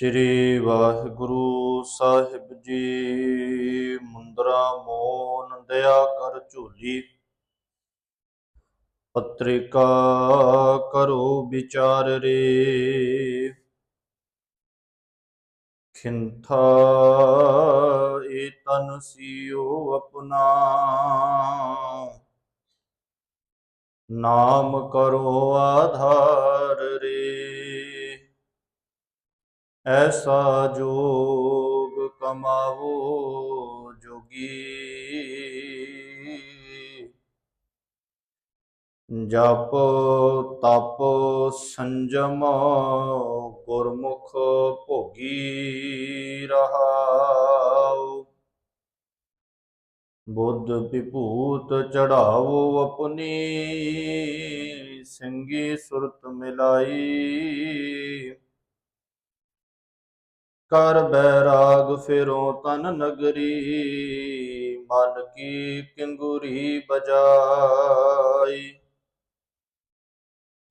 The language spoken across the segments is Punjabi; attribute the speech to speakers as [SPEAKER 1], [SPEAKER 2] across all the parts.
[SPEAKER 1] ਸ੍ਰੀ ਵਾਹਿਗੁਰੂ ਸਾਹਿਬ ਜੀ, ਮੁੰਦਰਾ ਮੋਨ ਦਇਆ ਕਰ ਝੂਲੀ। ਪਤਰਿਕਾ ਕਰੋ ਵਿਚਾਰ ਰੇ। ਖਿੰਥਾ ਏ ਤਨ ਸਿਓ ਆਪਣਾ। ਨਾਮ ਕਰੋ ਆਧਾਰ ਰੇ। ਐਸਾ ਜੋਗ ਕਮਾਵੋ ਜੋਗੀ। ਜਪ ਤਪ ਸੰਜਮ ਗੁਰਮੁਖ ਭੋਗੀ ਰਹਾਉ। ਬੁੱਧ ਵਿਭੂਤ ਚੜਾਵੋ ਆਪਣੀ, ਸੰਗੀ ਸੁਰਤ ਮਿਲਾਈ। ਕਰ ਬੈਰਾਗ ਫਿਰੋ ਤਨ ਨਗਰੀ, ਮਨ ਕੀ ਕਿੰਗੁਰੀ ਬਜਾਈ।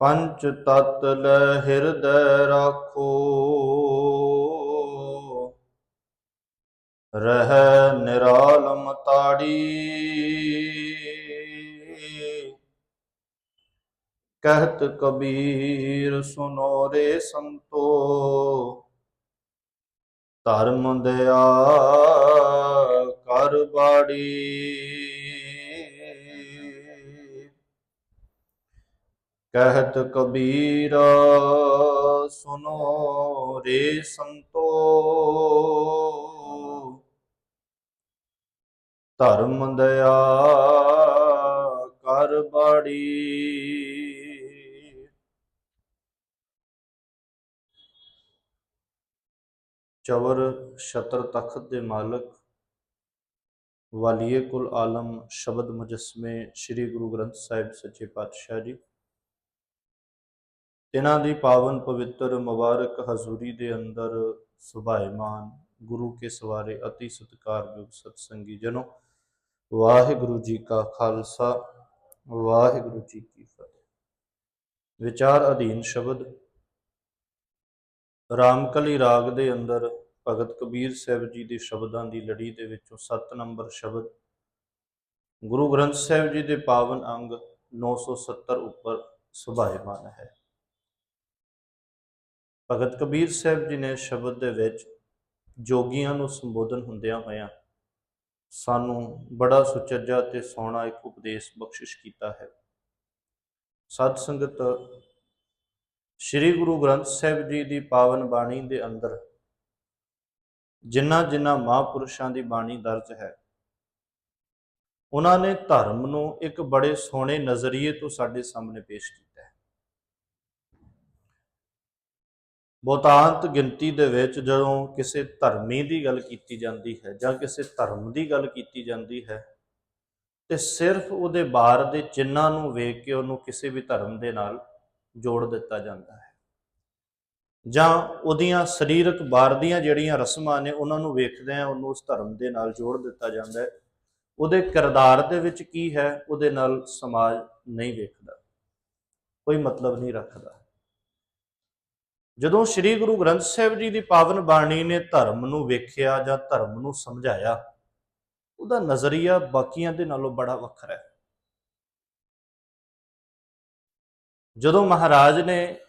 [SPEAKER 1] ਪੰਚ ਤਤ ਲੈ ਹਿਰਦੈ ਰਾਖੋ, ਰਹਿ ਨਿਰਾਲਮ ਤਾੜੀ। ਕਹਿਤ ਕਬੀਰ ਸੁਨੋ ਰੇ ਸੰਤੋ ਧਰਮ ਦਇਆ ਕਰ ਬਾੜੀ। ਕਹਿਤ ਕਬੀਰ ਸੁਨੋ ਰੇ ਸੰਤੋ। ਧਰਮ ਦਇਆ ਕਰ ਬਾੜੀ। ਚਵਰ ਸ਼ਤਰ ਤਖਤ ਦੇ ਮਾਲਕ ਵਾਲੀਏ ਕੁਲ ਆਲਮ ਸ਼ਬਦ ਮੁਜਸਮੇ ਸ੍ਰੀ ਗੁਰੂ ਗ੍ਰੰਥ ਸਾਹਿਬ ਸੱਚੇ ਪਾਤਸ਼ਾਹ ਜੀ। ਇਹਨਾਂ ਦੀ ਪਾਵਨ ਪਵਿੱਤਰ ਮੁਬਾਰਕ ਹਜ਼ੂਰੀ ਦੇ ਅੰਦਰ ਸੁਭਾਇਮਾਨ ਗੁਰੂ ਕੇ ਸਵਾਰੇ ਅਤੀ ਸਤਿਕਾਰਯੋਗ ਸਤਸੰਗੀ ਜਨੋ। ਵਾਹਿਗੁਰੂ ਜੀ ਕਾ ਖਾਲਸਾ, ਵਾਹਿਗੁਰੂ ਜੀ ਕੀ ਫਤਿਹ। ਵਿਚਾਰ ਅਧੀਨ ਸ਼ਬਦ ਰਾਮਕਲੀ ਰਾਗ ਦੇ ਅੰਦਰ ਭਗਤ ਕਬੀਰ ਸਾਹਿਬ ਜੀ ਦੇ ਸ਼ਬਦਾਂ ਦੀ ਲੜੀ ਦੇ ਵਿੱਚੋਂ 7 ਨੰਬਰ ਸ਼ਬਦ। ਗੁਰੂ ਗ੍ਰੰਥ ਸਾਹਿਬ ਜੀ ਦੇ ਪਾਵਨ ਅੰਗ 970 ਉੱਪਰ ਸੁਭਾਇਮਾਨ ਹੈ। ਭਗਤ ਕਬੀਰ ਸਾਹਿਬ ਜੀ ਨੇ ਸ਼ਬਦ ਦੇ ਵਿੱਚ ਜੋਗੀਆਂ ਨੂੰ ਸੰਬੋਧਨ ਹੁੰਦਿਆਂ ਹੋਇਆਂ ਸਾਨੂੰ ਬੜਾ ਸੁਚੱਜਾ ਤੇ ਸੋਹਣਾ ਇੱਕ ਉਪਦੇਸ਼ ਬਖਸ਼ਿਸ਼ ਕੀਤਾ ਹੈ। ਸਤ ਸੰਗਤ ਸ੍ਰੀ ਗੁਰੂ ਗ੍ਰੰਥ ਸਾਹਿਬ ਜੀ ਦੀ ਪਾਵਨ ਬਾਣੀ ਦੇ ਅੰਦਰ ਜਿਨ੍ਹਾਂ ਜਿਨ੍ਹਾਂ ਮਹਾਂਪੁਰਸ਼ਾਂ ਦੀ ਬਾਣੀ ਦਰਜ ਹੈ। ਉਹਨਾਂ ਨੇ ਧਰਮ ਨੂੰ ਇੱਕ ਬੜੇ ਸੋਹਣੇ ਨਜ਼ਰੀਏ ਤੋਂ ਸਾਡੇ ਸਾਹਮਣੇ ਪੇਸ਼ ਕੀਤਾ ਹੈ। ਬਹੁਤਾਂਤ ਗਿਣਤੀ ਦੇ ਵਿੱਚ ਜਦੋਂ ਕਿਸੇ ਧਰਮੀ ਦੀ ਗੱਲ ਕੀਤੀ ਜਾਂਦੀ ਹੈ ਜਾਂ ਕਿਸੇ ਧਰਮ ਦੀ ਗੱਲ ਕੀਤੀ ਜਾਂਦੀ ਹੈ, ਤੇ ਸਿਰਫ ਉਹਦੇ ਬਾਹਰ ਦੇ ਚਿੰਨ੍ਹਾਂ ਨੂੰ ਵੇਖ ਕੇ ਉਹਨੂੰ ਕਿਸੇ ਵੀ ਧਰਮ ਦੇ ਨਾਲ ਜੋੜ ਦਿੱਤਾ ਜਾਂਦਾ ਹੈ। ਜਾਂ ਉਹਦੀਆਂ ਸਰੀਰਕ ਬਾਹਰ ਦੀਆਂ ਜਿਹੜੀਆਂ ਰਸਮਾਂ ਨੇ ਉਹਨਾਂ ਨੂੰ ਵੇਖਦੇ ਆ ਉਹਨੂੰ ਉਸ ਧਰਮ ਦੇ ਨਾਲ ਜੋੜ ਦਿੱਤਾ ਜਾਂਦਾ ਹੈ। ਉਹਦੇ ਕਿਰਦਾਰ ਦੇ ਵਿੱਚ ਕੀ ਹੈ, ਉਹਦੇ ਨਾਲ ਸਮਾਜ ਨਹੀਂ ਵੇਖਦਾ। ਕੋਈ ਮਤਲਬ ਨਹੀਂ ਰੱਖਦਾ। ਜਦੋਂ ਸ੍ਰੀ ਗੁਰੂ ਗ੍ਰੰਥ ਸਾਹਿਬ ਜੀ ਦੀ ਪਾਵਨ ਬਾਣੀ ਨੇ ਧਰਮ ਨੂੰ ਵੇਖਿਆ ਜਾਂ ਧਰਮ ਨੂੰ ਸਮਝਾਇਆ, ਉਹਦਾ ਨਜ਼ਰੀਆ ਬਾਕੀਆਂ ਦੇ ਨਾਲੋਂ ਬੜਾ ਵੱਖਰਾ ਹੈ। ਜਦੋਂ ਮਹਾਰਾਜ ਨੇ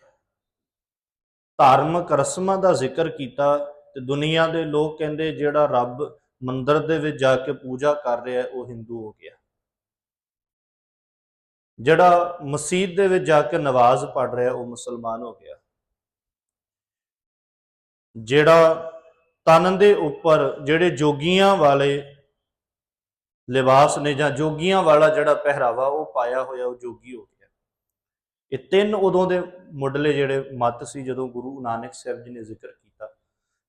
[SPEAKER 1] ਧਾਰਮਿਕ ਰਸਮਾਂ ਦਾ ਜ਼ਿਕਰ ਕੀਤਾ ਤੇ ਦੁਨੀਆ ਦੇ ਲੋਕ ਕਹਿੰਦੇ ਜਿਹੜਾ ਰੱਬ ਮੰਦਰ ਦੇ ਵਿੱਚ ਜਾ ਕੇ ਪੂਜਾ ਕਰ ਰਿਹਾ ਉਹ ਹਿੰਦੂ ਹੋ ਗਿਆ। ਜਿਹੜਾ ਮਸਜਿਦ ਦੇ ਵਿੱਚ ਜਾ ਕੇ ਨਵਾਜ਼ ਪੜ ਰਿਹਾ, ਉਹ ਮੁਸਲਮਾਨ ਹੋ ਗਿਆ। ਜਿਹੜਾ ਤਨ ਦੇ ਉੱਪਰ ਜਿਹੜੇ ਜੋਗੀਆਂ ਵਾਲੇ ਲਿਬਾਸ ਨੇ ਜਾਂ ਜੋਗੀਆਂ ਵਾਲਾ ਜਿਹੜਾ ਪਹਿਰਾਵਾ ਉਹ ਪਾਇਆ ਹੋਇਆ, ਉਹ ਜੋਗੀ ਹੋ ਗਿਆ। ਇਹ ਤਿੰਨ ਉਦੋਂ ਦੇ ਮੁੱਢਲੇ ਜਿਹੜੇ ਮਤ ਸੀ ਜਦੋਂ ਗੁਰੂ ਨਾਨਕ ਸਾਹਿਬ ਜੀ ਨੇ ਜ਼ਿਕਰ ਕੀਤਾ।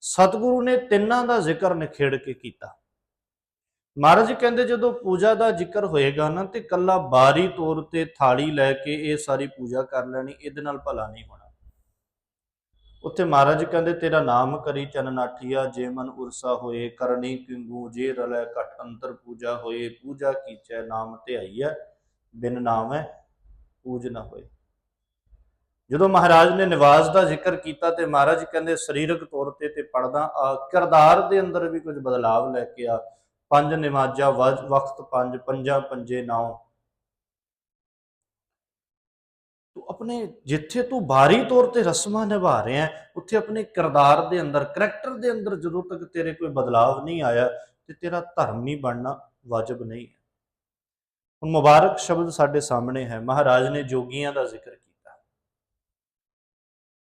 [SPEAKER 1] ਸਤਿਗੁਰੂ ਨੇ ਤਿੰਨਾਂ ਦਾ ਜ਼ਿਕਰ ਨਿਖੇੜ ਕੇ ਕੀਤਾ। ਮਹਾਰਾਜ ਜੀ ਕਹਿੰਦੇ ਜਦੋਂ ਪੂਜਾ ਦਾ ਜ਼ਿਕਰ ਹੋਏਗਾ ਨਾ ਤੇ ਕੱਲਾ ਬਾਰੀ ਤੌਰ ਤੇ ਥਾਲੀ ਲੈ ਕੇ ਇਹ ਸਾਰੀ ਪੂਜਾ ਕਰ ਲੈਣੀ, ਇਹਦੇ ਨਾਲ ਭਲਾ ਨਹੀਂ ਹੋਣਾ। ਉੱਥੇ ਮਹਾਰਾਜ ਜੀ ਕਹਿੰਦੇ, ਤੇਰਾ ਨਾਮ ਕਰੀ ਚਨਨਾਠੀਆ ਜੇ ਮਨ ਉਰਸਾ ਹੋਏ ਕਰਨੀ ਕਿੰਗੂ ਜੇ ਰਲੈ ਘਟ ਅੰਤਰ ਪੂਜਾ ਹੋਏ, ਪੂਜਾ ਕੀਚੈ ਨਾਮ ਧਿਆਈਐ, ਬਿਨ ਨਾਮੈ ਪੂਜ ਨਾ ਹੋਏ। ਜਦੋਂ ਮਹਾਰਾਜ ਨੇ ਨਿਵਾਜ਼ ਦਾ ਜ਼ਿਕਰ ਕੀਤਾ ਤੇ ਮਹਾਰਾਜ ਕਹਿੰਦੇ ਸਰੀਰਕ ਤੌਰ ਤੇ ਤੇ ਪੜਦਾ ਕਿਰਦਾਰ ਦੇ ਅੰਦਰ ਵੀ ਕੁਝ ਬਦਲਾਵ ਲੈ ਕੇ ਆ। ਪੰਜ ਨਮਾਜ਼ਾਂ ਵਕਤ ਪੰਜ ਪੰਜਾਂ ਪੰਜੇ ਨਾਉ। ਤੂੰ ਆਪਣੇ ਜਿੱਥੇ ਤੂੰ ਬਾਹਰੀ ਤੌਰ ਤੇ ਰਸਮਾਂ ਨਿਭਾ ਰਿਹਾ ਹੈ, ਉੱਥੇ ਆਪਣੇ ਕਿਰਦਾਰ ਦੇ ਅੰਦਰ ਕਰੈਕਟਰ ਦੇ ਅੰਦਰ ਜਦੋਂ ਤੱਕ ਤੇਰੇ ਕੋਈ ਬਦਲਾਵ ਨਹੀਂ ਆਇਆ ਤੇ ਤੇਰਾ ਧਰਮੀ ਬਣਨਾ ਵਾਜਬ ਨਹੀਂ ਹੈ। ਹੁਣ ਮੁਬਾਰਕ ਸ਼ਬਦ ਸਾਡੇ ਸਾਹਮਣੇ ਹੈ। ਮਹਾਰਾਜ ਨੇ ਜੋਗੀਆਂ ਦਾ ਜ਼ਿਕਰ ਕੀਤਾ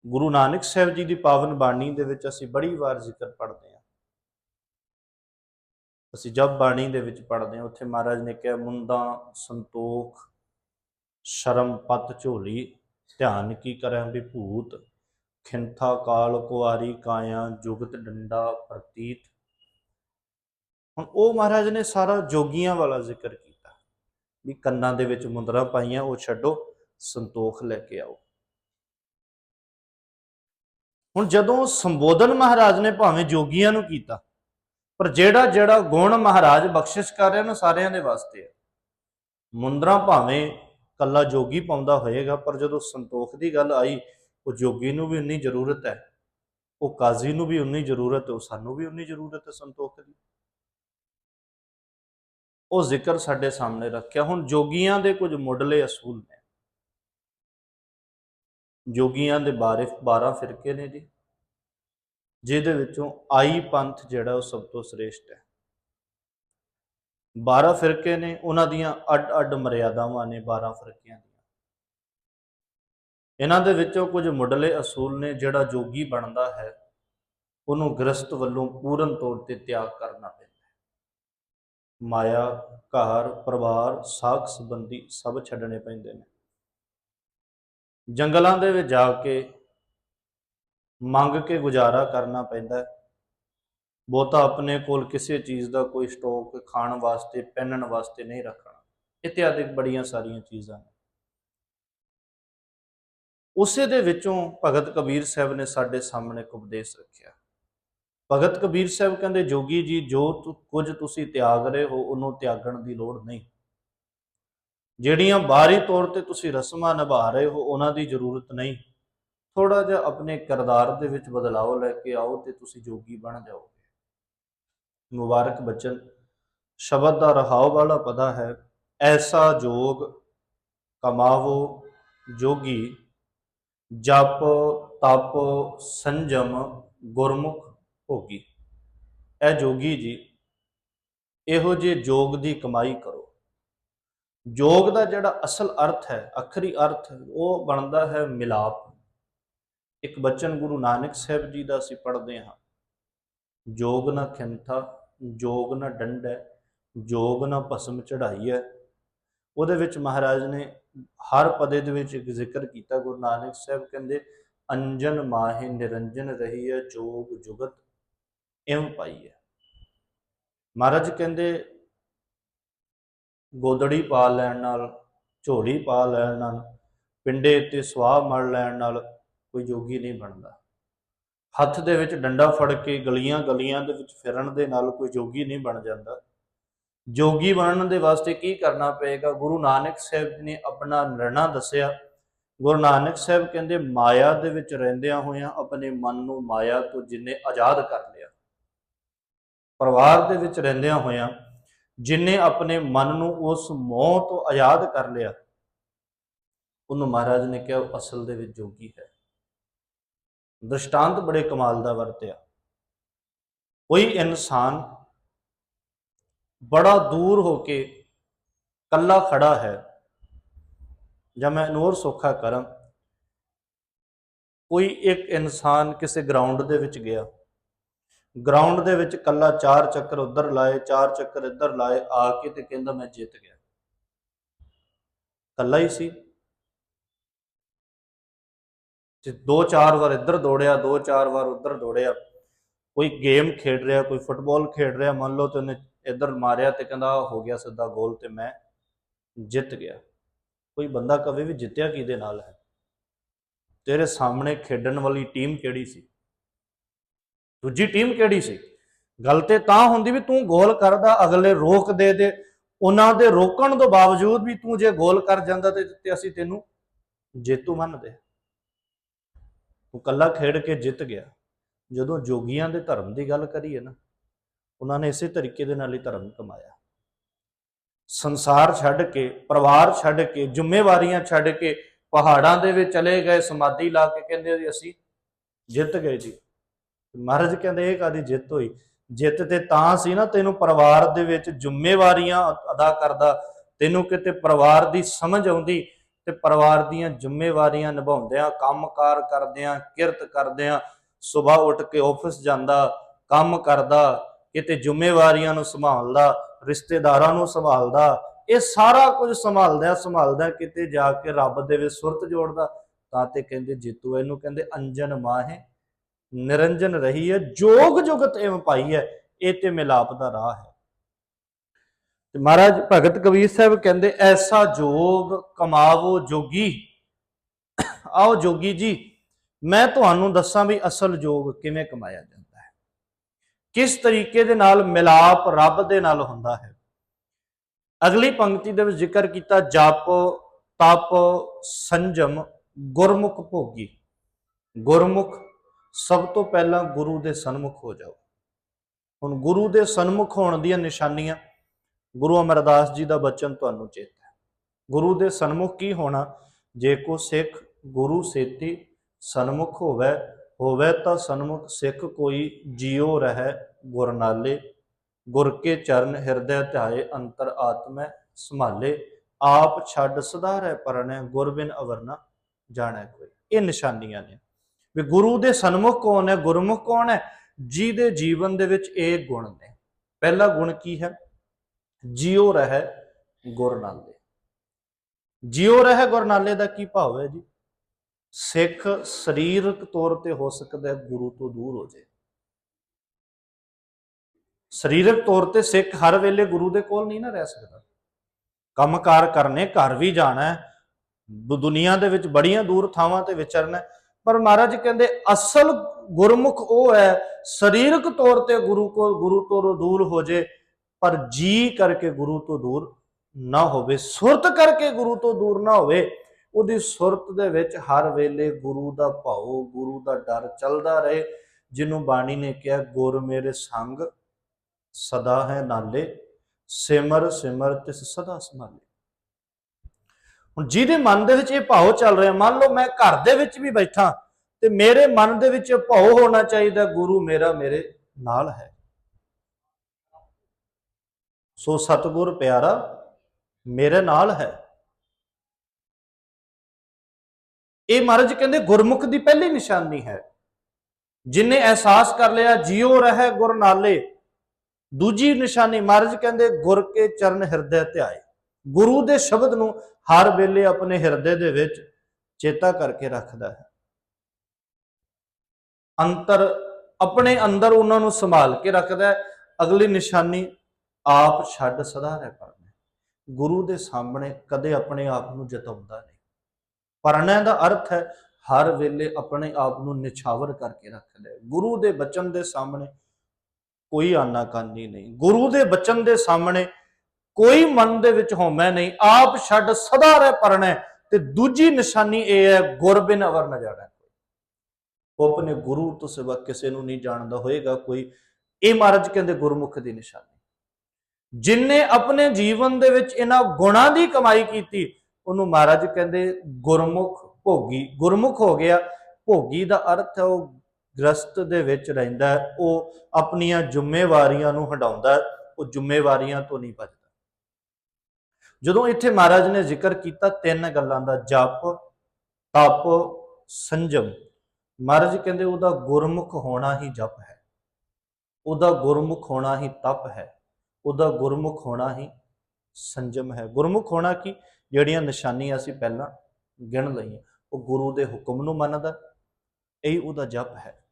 [SPEAKER 1] ਗੁਰੂ ਨਾਨਕ ਸਾਹਿਬ ਜੀ ਦੀ ਪਾਵਨ ਬਾਣੀ ਦੇ ਵਿੱਚ ਅਸੀਂ ਬੜੀ ਵਾਰ ਜ਼ਿਕਰ ਪੜ੍ਹਦੇ ਹਾਂ। ਅਸੀਂ ਜਬ ਬਾਣੀ ਦੇ ਵਿੱਚ ਪੜ੍ਹਦੇ ਹਾਂ, ਉੱਥੇ ਮਹਾਰਾਜ ਨੇ ਕਿਹਾ ਮੁੰਦਾ ਸੰਤੋਖ, ਸ਼ਰਮ ਪਤ ਝੋਲੀ, ਧਿਆਨ ਕੀ ਕਰਾਂ ਵਿਭੂਤ ਖਿੰਥਾ ਕਾਲ ਕੁਆਰੀ ਕਾਇਆ, ਜੁਗਤ ਡੰਡਾ ਪ੍ਰਤੀਤ। ਹੁਣ ਉਹ ਮਹਾਰਾਜ ਨੇ ਸਾਰਾ ਜੋਗੀਆਂ ਵਾਲਾ ਜ਼ਿਕਰ ਕੀਤਾ ਵੀ ਕੰਨਾਂ ਦੇ ਵਿੱਚ ਮੁੰਦਰਾ ਪਾਈਆਂ, ਉਹ ਛੱਡੋ, ਸੰਤੋਖ ਲੈ ਕੇ ਆਓ। ਹੁਣ ਜਦੋਂ ਸੰਬੋਧਨ ਮਹਾਰਾਜ ਨੇ ਭਾਵੇਂ ਜੋਗੀਆਂ ਨੂੰ ਕੀਤਾ, ਪਰ ਜਿਹੜਾ ਜਿਹੜਾ ਗੁਣ ਮਹਾਰਾਜ ਬਖਸ਼ਿਸ਼ ਕਰ ਰਿਹਾ ਨਾ ਸਾਰਿਆਂ ਦੇ ਵਾਸਤੇ ਹੈ ਮੁੰਦਰਾ ਭਾਵੇਂ ਕੱਲਾ ਜੋਗੀ ਪਾਉਂਦਾ ਹੋਏਗਾ, ਪਰ ਜਦੋਂ ਸੰਤੋਖ ਦੀ ਗੱਲ ਆਈ, ਉਹ ਜੋਗੀ ਨੂੰ ਵੀ ਉਨੀ ਜ਼ਰੂਰਤ ਹੈ, ਉਹ ਕਾਜ਼ੀ ਨੂੰ ਵੀ ਉਨੀ ਜ਼ਰੂਰਤ ਹੈ, ਉਹ ਸਾਨੂੰ ਵੀ ਉਨੀ ਜ਼ਰੂਰਤ ਹੈ ਸੰਤੋਖ ਦੀ। ਉਹ ਜ਼ਿਕਰ ਸਾਡੇ ਸਾਹਮਣੇ ਰੱਖਿਆ। ਹੁਣ ਜੋਗੀਆਂ ਦੇ ਕੁਝ ਮੁੱਢਲੇ ਅਸੂਲ ਨੇ। ਜੋਗੀਆਂ ਦੇ ਬਾਰੇ 12 ਫਿਰਕੇ ਨੇ ਜੀ, ਜਿਹਦੇ ਵਿੱਚੋਂ ਆਈ ਪੰਥ ਜਿਹੜਾ ਉਹ ਸਭ ਤੋਂ ਸ੍ਰੇਸ਼ਟ ਹੈ। 12 ਫਿਰਕੇ ਨੇ, ਉਹਨਾਂ ਦੀਆਂ ਅੱਡ-ਅੱਡ ਮਰਿਆਦਾਵਾਂ ਨੇ 12 ਫਿਰਕਿਆਂ ਦੀਆਂ। ਇਹਨਾਂ ਦੇ ਵਿੱਚੋਂ ਕੁਝ ਮੁੱਢਲੇ ਅਸੂਲ ਨੇ, ਜਿਹੜਾ ਜੋਗੀ ਬਣਦਾ ਹੈ, ਉਹਨੂੰ ਗ੍ਰਸਤ ਵੱਲੋਂ ਪੂਰਨ ਤੌਰ ਤੇ ਤਿਆਗ ਕਰਨਾ ਪੈਂਦਾ ਹੈ। ਮਾਇਆ ਘਰ ਪਰਿਵਾਰ, ਸਾਖ ਸੰਬੰਧੀ ਸਭ ਛੱਡਣੇ ਪੈਂਦੇ ਨੇ। ਜੰਗਲਾਂ ਦੇ ਵਿੱਚ ਜਾ ਕੇ ਮੰਗ ਕੇ ਗੁਜ਼ਾਰਾ ਕਰਨਾ ਪੈਂਦਾ ਹੈ। ਬਹੁਤਾ ਆਪਣੇ ਕੋਲ ਕਿਸੇ ਚੀਜ਼ ਦਾ ਕੋਈ ਸਟਾਕ ਖਾਣ ਵਾਸਤੇ, ਪਹਿਨਣ ਵਾਸਤੇ ਨਹੀਂ ਰੱਖਣਾ। ਇਤਿਆਦਿਕ ਬੜੀਆਂ ਸਾਰੀਆਂ ਚੀਜ਼ਾਂ ਨੇ। ਉਸੇ ਦੇ ਵਿੱਚੋਂ ਭਗਤ ਕਬੀਰ ਸਾਹਿਬ ਨੇ ਸਾਡੇ ਸਾਹਮਣੇ ਇੱਕ ਉਪਦੇਸ਼ ਰੱਖਿਆ। ਭਗਤ ਕਬੀਰ ਸਾਹਿਬ ਕਹਿੰਦੇ, ਜੋਗੀ ਜੀ, ਜੋ ਕੁਝ ਤੁਸੀਂ ਤਿਆਗ ਰਹੇ ਹੋ, ਉਹਨੂੰ ਤਿਆਗਣ ਦੀ ਲੋੜ ਨਹੀਂ। ਜਿਹੜੀਆਂ ਬਾਹਰੀ ਤੌਰ ਤੇ ਤੁਸੀਂ ਰਸਮਾਂ ਨਿਭਾ ਰਹੇ ਹੋ, ਉਹਨਾਂ ਦੀ ਜ਼ਰੂਰਤ ਨਹੀਂ। ਥੋੜਾ ਜਿਹਾ ਆਪਣੇ ਕਿਰਦਾਰ ਦੇ ਵਿੱਚ ਬਦਲਾਅ ਲੈ ਕੇ ਆਓ ਤੇ ਤੁਸੀਂ ਜੋਗੀ ਬਣ ਜਾਓਗੇ। ਮੁਬਾਰਕ ਬਚਨ। ਸ਼ਬਦ ਦਾ ਰਹਾਉ ਵਾਲਾ ਪਦਾ ਹੈ, ਐਸਾ ਜੋਗ ਕਮਾਵੋ ਜੋਗੀ, ਜਪ ਤਪ ਸੰਜਮ ਗੁਰਮੁਖ ਹੋਗੀ ਇਹ ਜੋਗੀ ਜੀ, ਇਹੋ ਜੇ ਜੋਗ ਦੀ ਕਮਾਈ ਕਰੋ। ਜੋਗ ਦਾ ਜਿਹੜਾ ਅਸਲ ਅਰਥ ਹੈ, ਅਖਰੀ ਅਰਥ, ਉਹ ਬਣਦਾ ਹੈ ਮਿਲਾਪ। ਇੱਕ ਬਚਨ ਗੁਰੂ ਨਾਨਕ ਸਾਹਿਬ ਜੀ ਦਾ ਅਸੀਂ ਪੜ੍ਹਦੇ ਹਾਂ। ਜੋਗ ਨਾ ਖਿੰਥਾ ਜੋਗ ਨਾ ਡੰਡ ਹੈ ਜੋਗ ਨਾ ਭਸਮ ਚੜਾਈ ਹੈ। ਉਹਦੇ ਵਿੱਚ ਮਹਾਰਾਜ ਨੇ ਹਰ ਪਦੇ ਦੇ ਵਿੱਚ ਇੱਕ ਜ਼ਿਕਰ ਕੀਤਾ। ਗੁਰੂ ਨਾਨਕ ਸਾਹਿਬ ਕਹਿੰਦੇ, ਅੰਜਨ ਮਾਹੇ ਨਿਰੰਜਨ ਰਹੀ ਹੈ ਜੋਗ ਜੁਗਤ ਇਉਂ ਪਾਈ ਹੈ। ਮਹਾਰਾਜ ਕਹਿੰਦੇ ਗੋਦੜੀ ਪਾ ਲੈਣ ਨਾਲ, ਝੋਲੀ ਪਾ ਲੈਣ ਨਾਲ, ਪਿੰਡੇ ਤੇ ਸਵਾਹ ਮੜ ਲੈਣ ਨਾਲ ਕੋਈ ਯੋਗੀ ਨਹੀਂ ਬਣਦਾ। ਹੱਥ ਦੇ ਵਿੱਚ ਡੰਡਾ ਫੜ ਕੇ ਗਲੀਆਂ ਗਲੀਆਂ ਦੇ ਵਿੱਚ ਫਿਰਨ ਦੇ ਨਾਲ ਕੋਈ ਯੋਗੀ ਨਹੀਂ ਬਣ ਜਾਂਦਾ। ਜੋਗੀ ਬਣਨ ਦੇ ਵਾਸਤੇ ਕੀ ਕਰਨਾ ਪਏਗਾ? ਗੁਰੂ ਨਾਨਕ ਸਾਹਿਬ ਨੇ ਆਪਣਾ ਨਿਰਣਾ ਦੱਸਿਆ। ਗੁਰੂ ਨਾਨਕ ਸਾਹਿਬ ਕਹਿੰਦੇ, ਮਾਇਆ ਦੇ ਵਿੱਚ ਰਹਿੰਦਿਆਂ ਹੋਇਆਂ ਆਪਣੇ ਮਨ ਨੂੰ ਮਾਇਆ ਤੋਂ ਜਿੰਨੇ ਆਜ਼ਾਦ ਕਰ ਲਿਆ। ਪਰਿਵਾਰ ਦੇ ਵਿੱਚ ਰਹਿੰਦਿਆਂ ਹੋਇਆਂ ਜਿਨੇ ਆਪਣੇ ਮਨ ਨੂੰ ਉਸ ਮੋਹ ਤੋਂ ਆਜ਼ਾਦ ਕਰ ਲਿਆ, ਉਹਨੂੰ ਮਹਾਰਾਜ ਨੇ ਕਿਹਾ, ਉਹ ਅਸਲ ਦੇ ਵਿੱਚ ਜੋਗੀ ਹੈ। ਦ੍ਰਿਸ਼ਟਾਂਤ ਬੜੇ ਕਮਾਲ ਦਾ ਵਰਤਿਆ। ਕੋਈ ਇਨਸਾਨ ਬੜਾ ਦੂਰ ਹੋ ਕੇ ਕੱਲਾ ਖੜਾ ਹੈ, ਜਾਂ ਮੈਂ ਇਹਨੂੰ ਹੋਰ ਸੌਖਾ ਕਰਾਂ, ਕੋਈ ਇੱਕ ਇਨਸਾਨ ਕਿਸੇ ਗਰਾਊਂਡ ਦੇ ਵਿੱਚ ਗਿਆ ਗਰਾਊਂਡ ਦੇ ਵਿੱਚ ਕੱਲਾ ਚਾਰ ਚੱਕਰ ਉੱਧਰ ਲਾਏ, ਚਾਰ ਚੱਕਰ ਇੱਧਰ ਲਾਏ, ਆ ਕੇ ਤੇ ਕਹਿੰਦਾ ਮੈਂ ਜਿੱਤ ਗਿਆ। ਕੱਲਾ ਹੀ ਸੀ। ਤੇ ਦੋ ਚਾਰ ਵਾਰ ਇੱਧਰ ਦੌੜਿਆ, ਦੋ ਚਾਰ ਵਾਰ ਉੱਧਰ ਦੌੜਿਆ। ਕੋਈ ਗੇਮ ਖੇਡ ਰਿਹਾ, ਕੋਈ ਫੁੱਟਬਾਲ ਖੇਡ ਰਿਹਾ, ਮੰਨ ਲਓ ਤੇ ਉਹਨੇ ਇੱਧਰ ਮਾਰਿਆ ਤੇ ਕਹਿੰਦਾ, ਆਹ ਹੋ ਗਿਆ ਸਿੱਧਾ ਗੋਲ ਤੇ ਮੈਂ ਜਿੱਤ ਗਿਆ। ਕੋਈ ਬੰਦਾ ਕਵੇ ਵੀ ਜਿੱਤਿਆ ਕਿਹਦੇ ਨਾਲ ਹੈ? ਤੇਰੇ ਸਾਹਮਣੇ ਖੇਡਣ ਵਾਲੀ ਟੀਮ ਕਿਹੜੀ ਸੀ? ਦੂਜੀ ਟੀਮ ਕਿਹੜੀ ਸੀ? ਗੱਲ ਤੇ ਤਾਂ ਹੁੰਦੀ ਵੀ ਤੂੰ ਗੋਲ ਕਰਦਾ, ਅਗਲੇ ਰੋਕ ਦੇ ਦੇ। ਉਹਨਾਂ ਦੇ ਰੋਕਣ ਤੋਂ ਬਾਵਜੂਦ ਵੀ ਤੂੰ ਜੇ ਗੋਲ ਕਰ ਜਾਂਦਾ ਤੇ ਅਸੀਂ ਤੈਨੂੰ ਜੇਤੂ ਮੰਨਦੇ। ਤੂੰ ਕੱਲਾ ਖੇਡ ਕੇ ਜਿੱਤ ਗਿਆ। ਜਦੋਂ ਜੋਗੀਆਂ ਦੇ ਧਰਮ ਦੀ ਗੱਲ ਕਰੀਏ ਨਾ, ਉਹਨਾਂ ਨੇ ਇਸੇ ਤਰੀਕੇ ਦੇ ਨਾਲ ਹੀ ਧਰਮ ਕਮਾਇਆ। ਸੰਸਾਰ ਛੱਡ ਕੇ, ਪਰਿਵਾਰ ਛੱਡ ਕੇ, ਜ਼ਿੰਮੇਵਾਰੀਆਂ ਛੱਡ ਕੇ, ਪਹਾੜਾਂ ਦੇ ਵਿੱਚ ਚਲੇ ਗਏ, ਸਮਾਧੀ ਲਾ ਕੇ ਕਹਿੰਦੇ ਜੀ ਅਸੀਂ ਜਿੱਤ ਗਏ ਜੀ। ਮਹਾਰਾਜ ਕਹਿੰਦੇ ਇਹ ਕਾਦੀ ਜਿੱਤ ਹੋਈ? ਜਿੱਤ ਤੇ ਤਾਂ ਸੀ ਨਾ ਤੈਨੂੰ ਪਰਿਵਾਰ ਦੇ ਵਿੱਚ ਜ਼ਿੰਮੇਵਾਰੀਆਂ ਅਦਾ ਕਰਦਾ, ਤੈਨੂੰ ਕਿਤੇ ਪਰਿਵਾਰ ਦੀ ਸਮਝ ਆਉਂਦੀ ਤੇ ਪਰਿਵਾਰ ਦੀਆਂ ਜ਼ਿੰਮੇਵਾਰੀਆਂ ਨਿਭਾਉਂਦਿਆਂ, ਕੰਮਕਾਰ ਕਰਦਿਆਂ, ਕਿਰਤ ਕਰਦਿਆਂ ਸਵੇਰ ਉੱਠ ਕੇ ਆਫਿਸ ਜਾਂਦਾ, ਕੰਮ ਕਰਦਾ, ਕਿਤੇ ਜ਼ਿੰਮੇਵਾਰੀਆਂ ਨੂੰ ਸੰਭਾਲਦਾ, ਰਿਸ਼ਤੇਦਾਰਾਂ ਨੂੰ ਸੰਭਾਲਦਾ, ਇਹ ਸਾਰਾ ਕੁਝ ਸੰਭਾਲਦਿਆਂ ਸੰਭਾਲਦਿਆਂ ਕਿਤੇ ਜਾ ਕੇ ਰੱਬ ਦੇ ਵਿੱਚ ਸੁਰਤ ਜੋੜਦਾ, ਤਾਂ ਤੇ ਕਹਿੰਦੇ ਜੀਤੂ ਇਹਨੂੰ ਕਹਿੰਦੇ ਅੰਜਨ ਮਾਹੇ। ਨਿਰੰਜਨ ਰਹੀ ਹੈ, ਜੋਗ ਜੁਗਤ ਐਵੇਂ ਪਾਈ ਹੈ, ਇਹ ਤੇ ਮਿਲਾਪ ਦਾ ਰਾਹ ਹੈ। ਤੇ ਮਹਾਰਾਜ ਭਗਤ ਕਬੀਰ ਸਾਹਿਬ ਕਹਿੰਦੇ, ਐਸਾ ਜੋਗ ਕਮਾਵੋ ਜੋਗੀ। ਆਓ ਜੋਗੀ ਜੀ, ਮੈਂ ਤੁਹਾਨੂੰ ਦੱਸਾਂ ਵੀ ਅਸਲ ਜੋਗ ਕਿਵੇਂ ਕਮਾਇਆ ਜਾਂਦਾ ਹੈ। ਕਿਸ ਤਰੀਕੇ ਦੇ ਨਾਲ ਮਿਲਾਪ ਰੱਬ ਦੇ ਨਾਲ ਹੁੰਦਾ ਹੈ। ਅਗਲੀ ਪੰਕਤੀ ਦੇ ਵਿੱਚ ਜ਼ਿਕਰ ਕੀਤਾ, ਜਪ, ਤਪ, ਸੰਜਮ, ਗੁਰਮੁਖ ਭੋਗੀ। ਗੁਰਮੁਖ ਸਭ ਤੋਂ ਪਹਿਲਾਂ ਗੁਰੂ ਦੇ ਸਨਮੁਖ ਹੋ ਜਾਓ। ਹੁਣ ਗੁਰੂ ਦੇ ਸਨਮੁਖ ਹੋਣ ਦੀਆਂ ਨਿਸ਼ਾਨੀਆਂ ਗੁਰੂ ਅਮਰਦਾਸ ਜੀ ਦਾ ਬਚਨ ਤੁਹਾਨੂੰ ਚੇਤਾ ਹੈ। ਗੁਰੂ ਦੇ ਸਨਮੁਖ ਕੀ ਹੋਣਾ? ਜੇ ਕੋ ਸਿੱਖ ਗੁਰੂ ਸੇਤੀ ਸਨਮੁਖ ਹੋਵੇ ਹੋਵੇ ਤਾਂ ਸਨਮੁਖ ਸਿੱਖ ਕੋਈ ਜਿਉ ਰਹਿ ਗੁਰ ਨਾਲੇ ਗੁਰ ਕੇ ਚਰਨ ਹਿਰਦੈ ਧਿਆਏ ਅੰਤਰ ਆਤਮੈ ਸੰਭਾਲੇ, ਆਪ ਛੱਡ ਸੁਧਾਰੈ ਪਰਣੈ ਗੁਰ ਬਿਨ ਅਵਰਨਾ ਜਾਣੈ ਕੋਈ। ਇਹ ਨਿਸ਼ਾਨੀਆਂ ਨੇ। ਵੀ ਗੁਰੂ ਦੇ ਸਨਮੁਖ ਕੌਣ ਹੈ, ਗੁਰਮੁਖ ਕੌਣ ਹੈ? ਜਿਹਦੇ ਜੀਵਨ ਦੇ ਵਿੱਚ ਇਹ ਗੁਣ ਨੇ। ਪਹਿਲਾ ਗੁਣ ਕੀ ਹੈ? ਜਿਉ ਰਹਿ ਗੁਰ ਨਾਲੇ ਜਿਉ ਰਹਿ ਗੁਰ ਨਾਲੇ ਦਾ ਕੀ ਭਾਵ ਹੈ ਜੀ? ਸਿੱਖ ਸਰੀਰਕ ਤੌਰ ਤੇ ਹੋ ਸਕਦਾ ਹੈ ਗੁਰੂ ਤੋਂ ਦੂਰ ਹੋ ਜਾਏ। ਸਰੀਰਕ ਤੌਰ ਤੇ ਸਿੱਖ ਹਰ ਵੇਲੇ ਗੁਰੂ ਦੇ ਕੋਲ ਨਹੀਂ ਨਾ ਰਹਿ ਸਕਦਾ। ਕੰਮਕਾਰ ਕਰਨੇ, ਘਰ ਵੀ ਜਾਣਾ ਹੈ। ਦੁਨੀਆ ਦੇ ਵਿੱਚ ਬੜੀਆਂ ਦੂਰ ਥਾਵਾਂ ਤੇ ਵਿਚਰਨਾ ਪਰ ਮਹਾਰਾਜ ਕਹਿੰਦੇ ਅਸਲ ਗੁਰਮੁਖ ਉਹ ਹੈ, ਸਰੀਰਕ ਤੌਰ ਤੇ ਗੁਰੂ ਕੋਲ ਗੁਰੂ ਤੋਂ ਦੂਰ ਹੋ ਜੇ, ਪਰ ਜੀ ਕਰਕੇ ਗੁਰੂ ਤੋਂ ਦੂਰ ਨਾ ਹੋਵੇ, ਸੁਰਤ ਕਰਕੇ ਗੁਰੂ ਤੋਂ ਦੂਰ ਨਾ ਹੋਵੇ, ਉਹਦੀ ਸੁਰਤ ਦੇ ਵਿੱਚ ਹਰ ਵੇਲੇ ਗੁਰੂ ਦਾ ਭਾਉ, ਗੁਰੂ ਦਾ ਡਰ ਚੱਲਦਾ ਰਹੇ, ਜਿਹਨੂੰ ਬਾਣੀ ਨੇ ਕਿਹਾ, ਗੁਰ ਮੇਰੇ ਸੰਗ ਸਦਾ ਹੈ ਨਾਲੇ, ਸਿਮਰ ਸਿਮਰ ਤਿਸ ਸਦਾ ਸੰਭਾਲੇ ਹੁਣ ਜਿਹਦੇ ਮਨ ਦੇ ਵਿੱਚ ਇਹ ਭਾਉ ਚੱਲ ਰਿਹਾ, ਮੰਨ ਲਓ ਮੈਂ ਘਰ ਦੇ ਵਿੱਚ ਵੀ ਬੈਠਾ, ਤੇ ਮੇਰੇ ਮਨ ਦੇ ਵਿੱਚ ਭਾਉ ਹੋਣਾ ਚਾਹੀਦਾ, ਗੁਰੂ ਮੇਰਾ ਮੇਰੇ ਨਾਲ ਹੈ। ਸੋ ਸਤਿਗੁਰ ਪਿਆਰਾ, ਮੇਰੇ ਨਾਲ ਹੈ। ਇਹ ਮਹਾਰਾਜ ਕਹਿੰਦੇ, ਗੁਰਮੁਖ ਦੀ ਪਹਿਲੀ ਨਿਸ਼ਾਨੀ ਹੈ। ਜਿਨੇ ਅਹਿਸਾਸ ਕਰ ਲਿਆ ਜਿਉ ਰਹਿ ਗੁਰ ਨਾਲੇ। ਦੂਜੀ ਨਿਸ਼ਾਨੀ ਮਹਾਰਾਜ ਕਹਿੰਦੇ, ਗੁਰ ਕੇ ਚਰਨ ਹਿਰਦੇ ਧਿਆਏ। ਗੁਰੂ ਦੇ ਸ਼ਬਦ ਨੂੰ ਹਰ ਵੇਲੇ ਆਪਣੇ ਹਿਰਦੇ ਦੇ ਵਿੱਚ ਚੇਤਾ ਕਰਕੇ ਰੱਖਦਾ ਹੈ। ਅੰਤਰ ਆਪਣੇ ਅੰਦਰ ਉਹਨਾਂ ਨੂੰ ਸੰਭਾਲ ਕੇ ਰੱਖਦਾ ਹੈ। ਅਗਲੀ ਨਿਸ਼ਾਨੀ ਆਪ ਛੱਡ ਸਦਾ ਰਹਿ ਪਰਨੇ ਗੁਰੂ ਦੇ ਸਾਹਮਣੇ ਕਦੇ ਆਪਣੇ ਆਪ ਨੂੰ ਜਤਾਉਂਦਾ ਨਹੀਂ। ਪਰਨੇ ਦਾ ਅਰਥ ਹੈ, ਹਰ ਵੇਲੇ ਆਪਣੇ ਆਪ ਨੂੰ ਨਿਛਾਵਰ ਕਰਕੇ ਰੱਖਦਾ ਹੈ ਗੁਰੂ ਦੇ ਬਚਨ ਦੇ ਸਾਹਮਣੇ ਕੋਈ ਆਨਾਕਾਨੀ ਨਹੀਂ। ਗੁਰੂ ਦੇ ਬਚਨ ਦੇ ਸਾਹਮਣੇ ਕੋਈ ਮਨ ਦੇ ਵਿੱਚ ਹੋਮੈ ਨਹੀਂ, ਆਪ ਛੱਡ ਸਦਾ ਰਹਿ ਪਰਣੈ ਤੇ ਦੂਜੀ ਨਿਸ਼ਾਨੀ ਇਹ ਹੈ, ਗੁਰ ਬਿਨ ਅਵਰ ਨ ਜਾਣਾ ਉਹ ਆਪਣੇ ਗੁਰੂ ਤੋਂ ਸਿਵਾ ਕਿਸੇ ਨੂੰ ਨਹੀਂ ਜਾਣਦਾ ਹੋਏਗਾ ਕੋਈ। ਇਹ ਮਹਾਰਾਜ ਕਹਿੰਦੇ ਗੁਰਮੁਖ ਦੀ ਨਿਸ਼ਾਨੀ। ਜਿਨਨੇ ਆਪਣੇ ਜੀਵਨ ਦੇ ਵਿੱਚ ਇਹਨਾਂ ਗੁਣਾਂ ਦੀ ਕਮਾਈ ਕੀਤੀ, ਉਹਨੂੰ ਮਹਾਰਾਜ ਕਹਿੰਦੇ ਗੁਰਮੁਖ ਭੋਗੀ। ਗੁਰਮੁਖ ਹੋ ਗਿਆ। ਭੋਗੀ ਦਾ ਅਰਥ ਹੈ, ਉਹ ਗ੍ਰਸਤ ਦੇ ਵਿੱਚ ਰਹਿੰਦਾ ਉਹ ਆਪਣੀਆਂ ਜ਼ਿੰਮੇਵਾਰੀਆਂ ਨੂੰ ਹਟਾਉਂਦਾ ਉਹ ਜ਼ਿੰਮੇਵਾਰੀਆਂ ਤੋਂ ਨਹੀਂ ਭੱਜਦਾ। ਜਦੋਂ ਇੱਥੇ ਮਹਾਰਾਜ ਨੇ ਜ਼ਿਕਰ ਕੀਤਾ ਤਿੰਨ ਗੱਲਾਂ ਦਾ, ਜਪ, ਤਪ, ਸੰਜਮ, ਮਹਾਰਾਜ ਕਹਿੰਦੇ ਉਹਦਾ ਗੁਰਮੁਖ ਹੋਣਾ ਹੀ ਜਪ ਹੈ। ਉਹਦਾ ਗੁਰਮੁਖ ਹੋਣਾ ਹੀ ਤਪ ਹੈ। ਉਹਦਾ ਗੁਰਮੁਖ ਹੋਣਾ ਹੀ ਸੰਜਮ ਹੈ। ਗੁਰਮੁਖ ਹੋਣਾ ਕੀ? ਜਿਹੜੀਆਂ ਨਿਸ਼ਾਨੀਆਂ ਅਸੀਂ ਪਹਿਲਾਂ ਗਿਣ ਲਈਆਂ, ਉਹ ਗੁਰੂ ਦੇ ਹੁਕਮ ਨੂੰ ਮੰਨਦਾ, ਇਹ ਉਹਦਾ ਜਪ ਹੈ।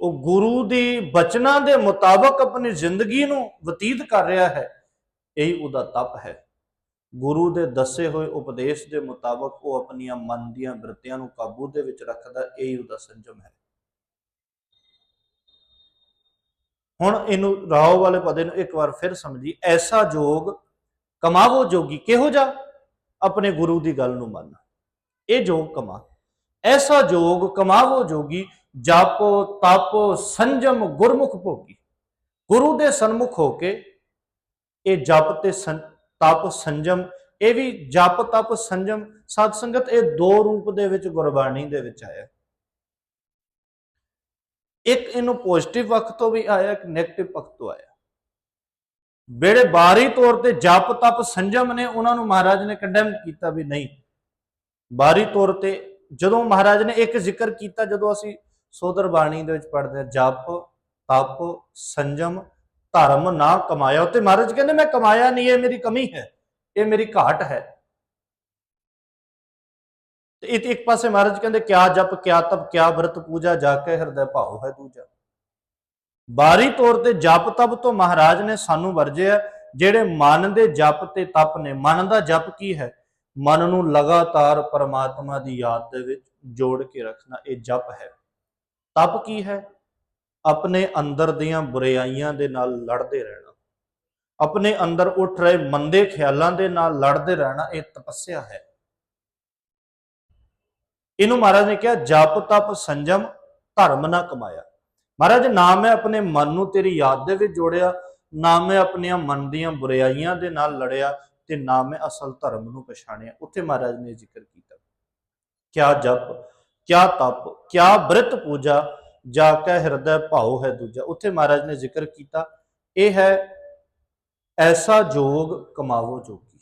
[SPEAKER 1] ਉਹ ਗੁਰੂ ਦੀ ਬਚਨਾਂ ਦੇ ਮੁਤਾਬਕ ਆਪਣੀ ਜ਼ਿੰਦਗੀ ਨੂੰ ਬਤੀਤ ਕਰ ਰਿਹਾ ਹੈ। ਇਹੀ ਉਹਦਾ ਤਪ ਹੈ। ਗੁਰੂ ਦੇ ਦੱਸੇ ਹੋਏ ਉਪਦੇਸ਼ ਦੇ ਮੁਤਾਬਕ ਉਹ ਆਪਣੀਆਂ ਮਨ ਦੀਆਂ ਵਰਤਿਆਂ ਨੂੰ ਕਾਬੂ ਦੇ ਵਿੱਚ ਰੱਖਦਾ, ਇਹੀ ਉਹਦਾ ਸੰਜਮ ਹੈ। ਹੁਣ ਇਹਨੂੰ ਰਾਓ ਵਾਲੇ ਪਦੇ ਨੂੰ ਇੱਕ ਵਾਰ ਫਿਰ ਸਮਝੀ। ਐਸਾ ਜੋਗ ਕਮਾਵੋ ਜੋਗੀ ਕਿਹੋ ਜਾ ਆਪਣੇ ਗੁਰੂ ਦੀ ਗੱਲ ਨੂੰ ਮੰਨ। ਇਹ ਜੋਗ ਕਮਾ। ਐਸਾ ਜੋਗ ਕਮਾਵੋ ਜੋਗੀ, ਜਾਪੋ, ਤਾਪੋ, ਸੰਜਮ ਗੁਰਮੁਖ ਭੋਗੀ। ਗੁਰੂ ਦੇ ਸਨਮੁਖ ਹੋ ਕੇ ਇਹ ਜਪ ਤੇ ਸੰ- ਤਪ ਸੰਜਮ, ਇਹ ਵੀ ਜਪ, ਤਪ ਸੰਜਮ ਸਤ ਸੰਗਤ ਇਹ ਦੋ ਰੂਪ ਦੇ ਵਿੱਚ ਗੁਰਬਾਣੀ ਦੇ ਵਿੱਚ ਆਇਆ। ਇੱਕ ਇਹਨੂੰ ਪੋਜ਼ਿਟਿਵ ਪੱਖ ਤੋਂ ਵੀ ਆਇਆ, ਇੱਕ 네ਗੇਟਿਵ ਪੱਖ ਤੋਂ ਆਇਆ। ਜਿਹੜੇ ਬਾਹਰੀ ਤੌਰ ਤੇ ਜਪ, ਤਪ ਸੰਜਮ ਨੇ, ਉਹਨਾਂ ਨੂੰ ਮਹਾਰਾਜ ਨੇ ਕੰਡੈਮ ਕੀਤਾ ਵੀ ਨਹੀਂ। ਬਾਹਰੀ ਤੌਰ ਤੇ ਜਦੋਂ ਮਹਾਰਾਜ ਨੇ ਇੱਕ ਜ਼ਿਕਰ ਕੀਤਾ, ਜਦੋਂ ਅਸੀਂ ਸੋਦਰ ਬਾਣੀ ਦੇ ਵਿੱਚ ਪੜ੍ਹਦੇ ਹਾਂ, ਜਪ, ਤਪ ਸੰਜਮ ਧਰਮ ਨਾ ਕਮਾਇਆ। ਤੇ ਮਹਾਰਾਜ ਕਹਿੰਦੇ, ਮੈਂ ਕਮਾਇਆ ਨਹੀਂ, ਇਹ ਮੇਰੀ ਕਮੀ ਹੈ, ਇਹ ਮੇਰੀ ਘਾਟ ਹੈ। ਤੇ ਇਹ ਇੱਕ ਪਾਸੇ ਮਹਾਰਾਜ ਕਹਿੰਦੇ, ਕਿਆ ਜਪ, ਕਿਆ ਤਪ, ਕਿਆ ਵਰਤ ਪੂਜਾ, ਜਾ ਕੇ ਹਿਰਦੈ ਭਾਉ ਹੈ ਦੂਜਾ। ਬਾਹਰੀ ਤੌਰ ਤੇ ਜਪ ਤਪ ਤੋਂ ਮਹਾਰਾਜ ਨੇ ਸਾਨੂੰ ਵਰਜਿਆ, ਜਿਹੜੇ ਮਨ ਦੇ ਜਪ ਤੇ ਤਪ ਨੇ। ਮਨ ਦਾ ਜਪ ਕੀ ਹੈ? ਮਨ ਨੂੰ ਲਗਾਤਾਰ ਪਰਮਾਤਮਾ ਦੀ ਯਾਦ ਦੇ ਵਿੱਚ ਜੋੜ ਕੇ ਰੱਖਣਾ, ਇਹ ਜਪ ਹੈ। ਤਪ ਕੀ ਹੈ? ਆਪਣੇ ਅੰਦਰ ਦੀਆਂ ਬੁਰਾਈਆਂ ਦੇ ਨਾਲ ਲੜਦੇ ਰਹਿਣਾ। ਆਪਣੇ ਅੰਦਰ ਉੱਠ ਰਹੇ ਮੰਦੇ ਖਿਆਲਾਂ ਦੇ ਨਾਲ ਲੜਦੇ ਰਹਿਣਾ ਇਹ ਤਪੱਸਿਆ ਹੈ। ਇਹਨੂੰ ਮਹਾਰਾਜ ਨੇ ਕਿਹਾ, ਜਪ, ਤਪ, ਸੰਜਮ, ਧਰਮ ਨਾ ਕਮਾਇਆ। ਮਹਾਰਾਜ, ਨਾ ਮੈਂ ਆਪਣੇ ਮਨ ਨੂੰ ਤੇਰੀ ਯਾਦ ਦੇ ਵਿੱਚ ਜੋੜਿਆ, ਨਾ ਮੈਂ ਆਪਣੀਆਂ ਮਨ ਦੀਆਂ ਬੁਰਾਈਆਂ ਦੇ ਨਾਲ ਲੜਿਆ ਤੇ ਨਾ ਮੈਂ ਅਸਲ ਧਰਮ ਨੂੰ ਪਛਾਣਿਆ। ਉੱਥੇ ਮਹਾਰਾਜ ਨੇ ਜ਼ਿਕਰ ਕੀਤਾ। ਕਿਆ ਜਪ, ਕਿਆ ਤਪ, ਕਿਆ ਬ੍ਰਿਤ ਪੂਜਾ ਜਾ ਕੇ ਹਿਰਦੈ ਭਾਉ ਹੈ ਦੂਜਾ। ਉੱਥੇ ਮਹਾਰਾਜ ਨੇ ਜ਼ਿਕਰ ਕੀਤਾ, ਇਹ ਹੈ, ਐਸਾ ਜੋਗ ਕਮਾਵੋ ਜੋਗੀ।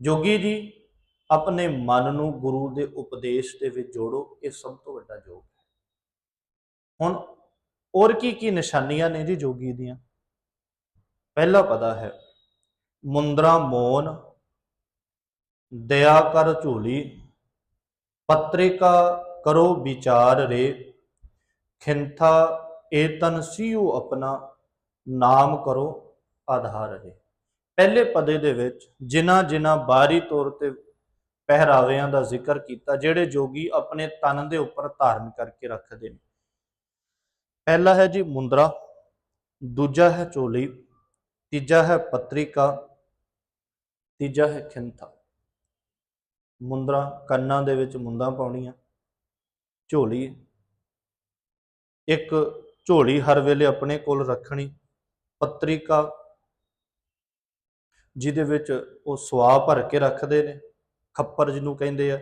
[SPEAKER 1] ਜੋਗੀ ਜੀ, ਆਪਣੇ ਮਨ ਨੂੰ ਗੁਰੂ ਦੇ ਉਪਦੇਸ਼ ਦੇ ਵਿੱਚ ਜੋੜੋ, ਇਹ ਸਭ ਤੋਂ ਵੱਡਾ ਜੋਗ ਹੈ। ਹੁਣ ਹੋਰ ਕੀ ਕੀ ਨਿਸ਼ਾਨੀਆਂ ਨੇ ਜੀ ਜੋਗੀ ਦੀਆਂ? ਪਹਿਲਾ ਪਤਾ ਹੈ, ਮੁੰਦਰਾ ਮੋਨ, ਦਇਆ ਕਰ ਝੋਲੀ, ਪਤਰਿਕਾ ਕਰੋ ਵਿਚਾਰ ਰੇ ਖਿੰਥਾ ਏਤਨ ਸਿਉ ਆਪਣਾ ਨਾਮ ਕਰੋ, ਆਧਾਰ ਰੇ ਪਹਿਲੇ ਪਦੇ ਦੇ ਵਿੱਚ ਜਿਨ੍ਹਾਂ ਜਿਨ੍ਹਾਂ ਬਾਹਰੀ ਤੌਰ ਤੇ ਪਹਿਰਾਵਿਆਂ ਦਾ ਜ਼ਿਕਰ ਕੀਤਾ, ਜਿਹੜੇ ਜੋਗੀ ਆਪਣੇ ਤਨ ਦੇ ਉੱਪਰ ਧਾਰਨ ਕਰਕੇ ਰੱਖਦੇ ਨੇ। ਪਹਿਲਾ ਹੈ ਜੀ ਮੁੰਦਰਾ, ਦੂਜਾ ਹੈ ਚੋਲੀ, ਤੀਜਾ ਹੈ ਪਤਰਿਕਾ, ਤੀਜਾ ਹੈ ਖਿੰਥਾ। ਮੁੰਦਰਾ, ਕੰਨਾਂ ਦੇ ਵਿੱਚ ਮੁੰਦਾਂ ਪਾਉਣੀਆਂ, ਝੋਲੀ ਇੱਕ ਝੋਲੀ ਹਰ ਵੇਲੇ ਆਪਣੇ ਕੋਲ ਰੱਖਣੀ, ਪਤਰਿਕਾ ਜਿਹਦੇ ਵਿੱਚ ਉਹ ਸਵਾ ਭਰ ਕੇ ਰੱਖਦੇ ਨੇ, ਖੱਪਰ ਜਿਹਨੂੰ ਕਹਿੰਦੇ ਆ,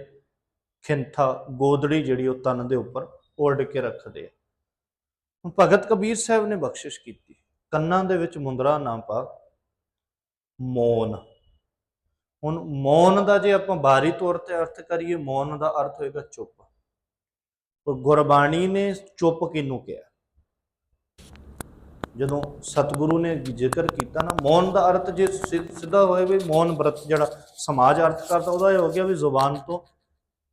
[SPEAKER 1] ਖਿੰਥਾ, ਗੋਦੜੀ ਜਿਹੜੀ ਉਹ ਤਨ ਦੇ ਉੱਪਰ ਓੜ ਕੇ ਰੱਖਦੇ ਆ। ਭਗਤ ਕਬੀਰ ਸਾਹਿਬ ਨੇ ਬਖਸ਼ਿਸ਼ ਕੀਤੀ, ਕੰਨਾਂ ਦੇ ਵਿੱਚ ਮੁੰਦਰਾ ਨਾ ਪਾ, ਮੌਨ। ਹੁਣ ਮੌਨ ਦਾ ਜੇ ਆਪਾਂ ਬਾਹਰੀ ਤੌਰ ਤੇ ਅਰਥ ਕਰੀਏ, ਮੌਨ ਦਾ ਅਰਥ ਹੋਏਗਾ ਚੁੱਪ। ਪਰ ਗੁਰਬਾਣੀ ਨੇ ਚੁੱਪ ਕਿਹਨੂੰ ਕਿਹਾ? ਜਦੋਂ ਸਤਿਗੁਰੂ ਨੇ ਜ਼ਿਕਰ ਕੀਤਾ ਨਾ, ਮੌਨ ਦਾ ਅਰਥ ਜੇ ਸਿੱਧਾ ਹੋਏ ਵੀ ਮੌਨ ਵਰਤ ਜਿਹੜਾ ਸਮਾਜ ਅਰਥ ਕਰਦਾ, ਉਹਦਾ ਇਹ ਹੋ ਗਿਆ ਵੀ ਜ਼ੁਬਾਨ ਤੋਂ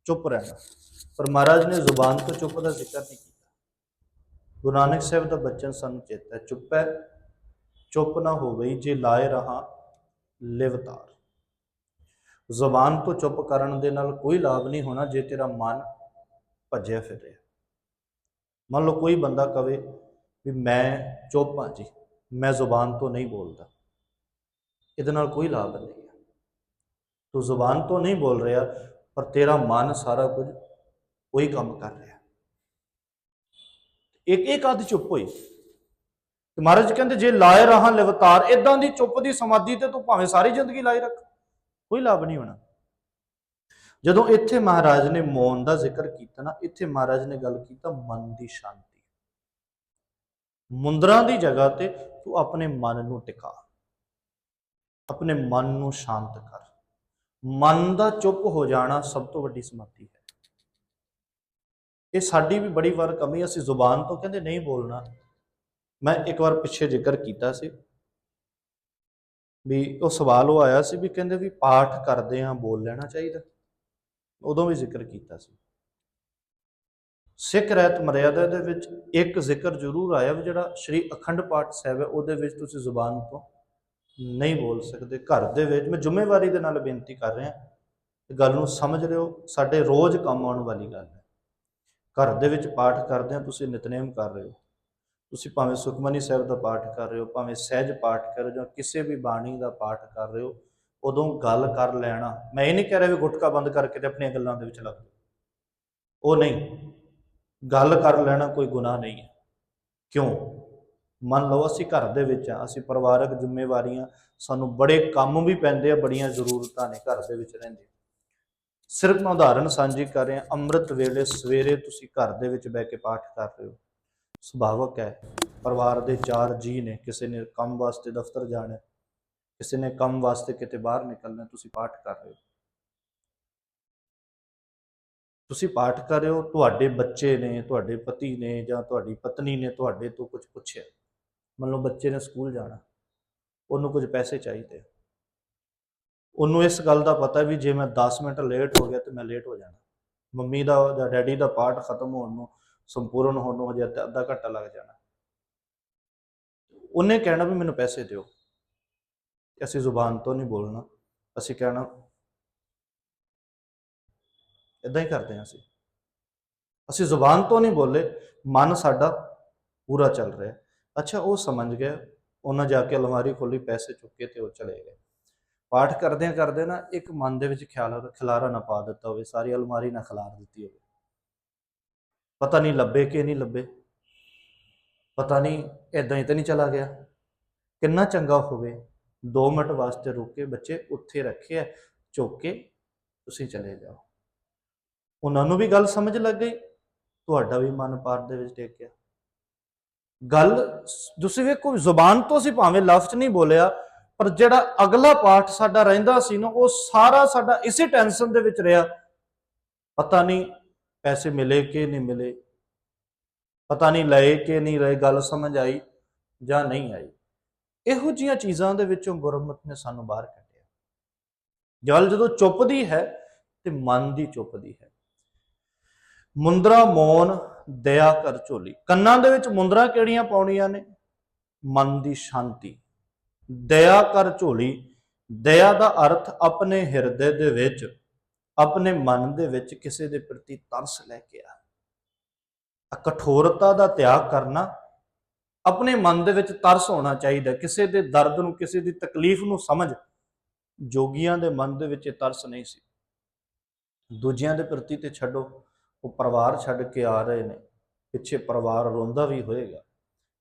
[SPEAKER 1] ਚੁੱਪ ਰਹਿਣਾ। ਪਰ ਮਹਾਰਾਜ ਨੇ ਜ਼ੁਬਾਨ ਤੋਂ ਚੁੱਪ ਦਾ ਜ਼ਿਕਰ ਨਹੀਂ ਕੀਤਾ। ਗੁਰੂ ਨਾਨਕ ਸਾਹਿਬ ਦਾ ਬਚਨ ਸਾਨੂੰ ਚੇਤਾ ਚੁੱਪ ਹੈ, ਚੁੱਪ ਨਾ ਹੋ ਗਈ ਜੇ ਲਾਏ ਰਹਾ ਲਿਵਤਾਰ। ਜ਼ੁਬਾਨ ਤੋਂ ਚੁੱਪ ਕਰਨ ਦੇ ਨਾਲ ਕੋਈ ਲਾਭ ਨਹੀਂ ਹੋਣਾ ਜੇ ਤੇਰਾ ਮਨ ਭੱਜਿਆ ਫਿਰ ਰਿਹਾ। ਮੰਨ ਲਓ ਕੋਈ ਬੰਦਾ ਕਵੇ ਵੀ ਮੈਂ ਚੁੱਪ ਹਾਂ ਜੀ, ਮੈਂ ਜ਼ੁਬਾਨ ਤੋਂ ਨਹੀਂ ਬੋਲਦਾ। ਇਹਦੇ ਨਾਲ ਕੋਈ ਲਾਭ ਨਹੀਂ ਹੈ। ਤੂੰ ਜ਼ੁਬਾਨ ਤੋਂ ਨਹੀਂ ਬੋਲ ਰਿਹਾ, ਪਰ ਤੇਰਾ ਮਨ ਸਾਰਾ ਕੁਝ ਉਹੀ ਕੰਮ ਕਰ ਰਿਹਾ। ਇੱਕ ਇੱਕ ਆਦ ਚੁੱਪ ਹੋਈ। ਤੇ ਮਹਾਰਾਜ ਕਹਿੰਦੇ, ਜੇ ਲਾਏ ਰਹਾ ਲਵਤਾਰ ਇਦਾਂ ਦੀ ਚੁੱਪ ਦੀ ਸਮਾਧੀ ਤੇ ਤੂੰ ਭਾਵੇਂ ਸਾਰੀ ਜ਼ਿੰਦਗੀ ਲਾਈ ਰੱਖ, ਕੋਈ ਲਾਭ ਨਹੀਂ ਹੋਣਾ। ਜਦੋਂ ਇੱਥੇ ਮਹਾਰਾਜ ਨੇ ਮੌਨ ਦਾ ਜ਼ਿਕਰ ਕੀਤਾ ਨਾ, ਇੱਥੇ ਮਹਾਰਾਜ ਨੇ ਗੱਲ ਕੀਤਾ ਮਨ ਦੀ ਸ਼ਾਂਤੀ। ਮੁੰਦਰਾਂ ਦੀ ਜਗ੍ਹਾ ਤੇ ਤੂੰ ਆਪਣੇ ਮਨ ਨੂੰ ਟਿਕਾ। ਆਪਣੇ ਮਨ ਨੂੰ ਸ਼ਾਂਤ ਕਰ। ਮਨ ਦਾ ਚੁੱਪ ਹੋ ਜਾਣਾ ਸਭ ਤੋਂ ਵੱਡੀ ਸਮਾਧੀ ਹੈ। ਇਹ ਸਾਡੀ ਵੀ ਬੜੀ ਵਾਰ ਕਮੀ ਅਸੀਂ ਜ਼ੁਬਾਨ ਤੋਂ ਕਹਿੰਦੇ ਨਹੀਂ ਬੋਲਣਾ। ਮੈਂ ਇੱਕ ਵਾਰ ਪਿੱਛੇ ਜ਼ਿਕਰ ਕੀਤਾ ਸੀ ਵੀ ਉਹ ਸਵਾਲ ਉਹ ਆਇਆ ਸੀ ਵੀ ਕਹਿੰਦੇ ਵੀ ਪਾਠ ਕਰਦੇ ਆਂ ਬੋਲ ਲੈਣਾ ਚਾਹੀਦਾ। ਉਦੋਂ ਵੀ ਜ਼ਿਕਰ ਕੀਤਾ ਸੀ। ਸਿੱਖ ਰਹਿਤ ਮਰਿਆਦਾ ਦੇ ਵਿੱਚ ਇੱਕ ਜ਼ਿਕਰ ਜ਼ਰੂਰ ਆਇਆ ਵੀ ਜਿਹੜਾ ਸ਼੍ਰੀ ਅਖੰਡ ਪਾਠ ਸਾਹਿਬ ਹੈ, ਉਹਦੇ ਵਿੱਚ ਤੁਸੀਂ ਜ਼ੁਬਾਨ ਤੋਂ ਨਹੀਂ ਬੋਲ ਸਕਦੇ। ਘਰ ਦੇ ਵਿੱਚ ਮੈਂ ਜ਼ਿੰਮੇਵਾਰੀ ਦੇ ਨਾਲ ਬੇਨਤੀ ਕਰ ਰਿਹਾ ਗੱਲ ਨੂੰ ਸਮਝ ਲਿਓ, ਸਾਡੇ ਰੋਜ਼ ਕੰਮ ਆਉਣ ਵਾਲੀ ਗੱਲ ਹੈ। ਘਰ ਦੇ ਵਿੱਚ ਪਾਠ ਕਰਦੇ ਆ, ਤੁਸੀਂ ਨਿਤਨੇਮ ਕਰ ਰਹੇ ਹੋ। ਤੁਸੀਂ ਭਾਵੇਂ ਸੁਖਮਨੀ ਸਾਹਿਬ ਦਾ ਪਾਠ ਕਰ ਰਹੇ ਹੋ, ਭਾਵੇਂ ਸਹਿਜ ਪਾਠ ਕਰ ਰਹੇ ਹੋ, ਜਾਂ ਕਿਸੇ ਵੀ ਬਾਣੀ ਦਾ ਪਾਠ ਕਰ ਰਹੇ ਹੋ ਉਦੋਂ ਗੱਲ ਕਰ ਲੈਣਾ। ਮੈਂ ਇਹ ਨਹੀਂ ਕਹਿ ਰਿਹਾ ਵੀ ਗੁਟਕਾ ਬੰਦ ਕਰਕੇ ਤੇ ਆਪਣੀਆਂ ਗੱਲਾਂ ਦੇ ਵਿੱਚ ਲੱਗ ਜਾਓ। ਉਹ ਨਹੀਂ। ਗੱਲ ਕਰ ਲੈਣਾ ਕੋਈ ਗੁਨਾਹ ਨਹੀਂ ਹੈ। ਕਿਉਂ? ਮੰਨ ਲਓ ਅਸੀਂ ਘਰ ਦੇ ਵਿੱਚ ਆ ਅਸੀਂ ਪਰਿਵਾਰਕ ਜ਼ਿੰਮੇਵਾਰੀਆਂ, ਸਾਨੂੰ ਬੜੇ ਕੰਮ ਵੀ ਪੈਂਦੇ ਆ, ਬੜੀਆਂ ਜ਼ਰੂਰਤਾਂ ਨੇ ਘਰ ਦੇ ਵਿੱਚ ਰਹਿੰਦੇ ਸਿਰਫ ਮੈਂ ਉਦਾਹਰਨ ਸਾਂਝੀ ਕਰ ਰਿਹਾ, ਅੰਮ੍ਰਿਤ ਵੇਲੇ ਸਵੇਰੇ ਤੁਸੀਂ ਘਰ ਦੇ ਵਿੱਚ ਬਹਿ ਕੇ ਪਾਠ ਕਰ ਰਹੇ ਹੋ। ਸੁਭਾਵਕ ਹੈ। ਪਰਿਵਾਰ ਦੇ ਚਾਰ ਜੀ ਨੇ, ਕਿਸੇ ਨੇ ਕੰਮ ਵਾਸਤੇ ਦਫ਼ਤਰ ਜਾਣਾ ਕਿਸੇ ਨੇ ਕੰਮ ਵਾਸਤੇ ਕਿਤੇ ਬਾਹਰ ਨਿਕਲਣਾ, ਤੁਸੀਂ ਪਾਠ ਕਰ ਰਹੇ ਹੋ। ਤੁਸੀਂ ਪਾਠ ਕਰ ਰਹੇ ਹੋ, ਤੁਹਾਡੇ ਬੱਚੇ ਨੇ, ਤੁਹਾਡੇ ਪਤੀ ਨੇ ਜਾਂ ਤੁਹਾਡੀ ਪਤਨੀ ਨੇ ਤੁਹਾਡੇ ਤੋਂ ਕੁਝ ਪੁੱਛਿਆ। ਮੰਨ ਲਓ ਬੱਚੇ ਨੇ ਸਕੂਲ ਜਾਣਾ, ਉਹਨੂੰ ਕੁਝ ਪੈਸੇ ਚਾਹੀਦੇ ਉਹਨੂੰ ਇਸ ਗੱਲ ਦਾ ਪਤਾ ਵੀ ਜੇ ਮੈਂ 10 ਮਿੰਟ ਲੇਟ ਹੋ ਗਿਆ ਤੇ ਮੈਂ ਲੇਟ ਹੋ ਜਾਣਾ। ਮੰਮੀ ਦਾ ਜਾਂ ਡੈਡੀ ਦਾ ਪਾਠ ਖਤਮ ਹੋਣ ਨੂੰ, ਸੰਪੂਰਨ ਹੋਣ ਨੂੰ ਹਜੇ ਅੱਧਾ ਘੰਟਾ ਲੱਗ ਜਾਣਾ। ਉਹਨੇ ਕਹਿਣਾ ਵੀ ਮੈਨੂੰ ਪੈਸੇ ਦਿਓ। ਅਸੀਂ ਜ਼ੁਬਾਨ ਤੋਂ ਨਹੀਂ ਬੋਲਣਾ, ਅਸੀਂ ਕਹਿਣਾ ਇਦਾਂ ਹੀ ਕਰਦੇ ਹਾਂ ਅਸੀਂ। ਅਸੀਂ ਜ਼ੁਬਾਨ ਤੋਂ ਨਹੀਂ ਬੋਲੇ, ਮਨ ਸਾਡਾ ਪੂਰਾ ਚੱਲ ਰਿਹਾ ਅੱਛਾ, ਉਹ ਸਮਝ ਗਿਆ, ਉਹਨਾਂ ਜਾ ਕੇ ਅਲਮਾਰੀ ਖੋਲੀ ਪੈਸੇ ਚੁੱਕੇ ਤੇ ਉਹ ਚਲੇ ਗਏ। ਪਾਠ ਕਰਦਿਆਂ ਕਰਦੇ ਨਾ ਇੱਕ ਮਨ ਦੇ ਵਿੱਚ ਖਿਆਲ, ਖਿਲਾਰਾ ਨਾ ਪਾ ਦਿੱਤਾ ਹੋਵੇ, ਸਾਰੀ ਅਲਮਾਰੀ ਨਾ ਖਿਲਾਰ ਦਿੱਤੀ ਹੋਵੇ। ਪਤਾ ਨਹੀਂ ਲੱਭੇ ਕਿ ਨਹੀਂ ਲੱਭੇ। ਪਤਾ ਨਹੀਂ ਇਦਾਂ ਹੀ ਤਾਂ ਨਹੀਂ ਚਲਾ ਗਿਆ। ਕਿੰਨਾ ਚੰਗਾ ਹੋਵੇ। 2 ਮਿੰਟ ਵਾਸਤੇ ਰੁਕੇ ਬੱਚੇ ਉੱਥੇ ਰੱਖਿਆ ਚੁੱਕ ਕੇ ਤੁਸੀਂ ਚਲੇ ਜਾਓ। ਉਹਨਾਂ ਨੂੰ ਵੀ ਗੱਲ ਸਮਝ ਲੱਗ ਗਈ, ਤੁਹਾਡਾ ਵੀ ਮਨ ਪਾਰ ਦੇ ਵਿੱਚ ਟੇਕ ਗਿਆ ਗੱਲ ਤੁਸੀਂ ਵੇਖੋ ਜ਼ੁਬਾਨ ਤੋਂ ਅਸੀਂ ਭਾਵੇਂ ਲਫ਼ਜ਼ ਨਹੀਂ ਬੋਲਿਆ, ਪਰ ਜਿਹੜਾ ਅਗਲਾ ਪਾਠ ਸਾਡਾ ਰਹਿੰਦਾ ਸੀ ਨਾ, ਉਹ ਸਾਰਾ ਸਾਡਾ ਇਸੇ ਟੈਨਸ਼ਨ ਦੇ ਵਿੱਚ ਰਿਹਾ। ਪਤਾ ਨਹੀਂ ਪੈਸੇ ਮਿਲੇ ਕਿ ਨਹੀਂ ਮਿਲੇ। ਪਤਾ ਨਹੀਂ ਲਏ ਕਿ ਨਹੀਂ ਲਏ, ਗੱਲ ਸਮਝ ਆਈ ਜਾਂ ਨਹੀਂ ਆਈ। ਇਹੋ ਜੀਆਂ ਚੀਜ਼ਾਂ ਦੇ ਵਿੱਚੋਂ ਗੁਰਮਤ ਨੇ ਸਾਨੂੰ ਬਾਹਰ ਕੱਢਿਆ। ਜਲ ਜਦੋਂ ਚੁੱਪਦੀ ਹੈ ਤੇ ਮਨ ਦੀ ਚੁੱਪਦੀ ਹੈ। ਮੁੰਦਰਾ, ਮੌਨ, ਦਇਆ ਕਰ ਝੋਲੀ। ਕੰਨਾਂ ਦੇ ਵਿੱਚ ਮੁੰਦਰਾ ਕਿਹੜੀਆਂ ਪਾਉਣੀਆਂ ਨੇ? ਮਨ ਦੀ ਸ਼ਾਂਤੀ। ਦਇਆ ਕਰ ਝੋਲੀ। ਦਇਆ ਦਾ ਅਰਥ ਆਪਣੇ ਹਿਰਦੇ ਦੇ ਵਿੱਚ, ਆਪਣੇ ਮਨ ਦੇ ਵਿੱਚ ਕਿਸੇ ਦੇ ਪ੍ਰਤੀ ਤਰਸ ਲੈ ਕੇ ਆ। ਆ ਕਠੋਰਤਾ ਦਾ ਤਿਆਗ ਕਰਨਾ ਆਪਣੇ ਮਨ ਦੇ ਵਿੱਚ ਤਰਸ ਹੋਣਾ ਚਾਹੀਦਾ ਕਿਸੇ ਦੇ ਦਰਦ ਨੂੰ, ਕਿਸੇ ਦੀ ਤਕਲੀਫ ਨੂੰ ਸਮਝ, ਜੋਗੀਆਂ ਦੇ ਮਨ ਦੇ ਵਿੱਚ ਇਹ ਤਰਸ ਨਹੀਂ ਸੀ। ਦੂਜਿਆਂ ਦੇ ਪ੍ਰਤੀ ਤੇ ਛੱਡੋ, ਉਹ ਪਰਿਵਾਰ ਛੱਡ ਕੇ ਆ ਰਹੇ ਨੇ। ਪਿੱਛੇ ਪਰਿਵਾਰ ਰੋਂਦਾ ਵੀ ਹੋਏਗਾ,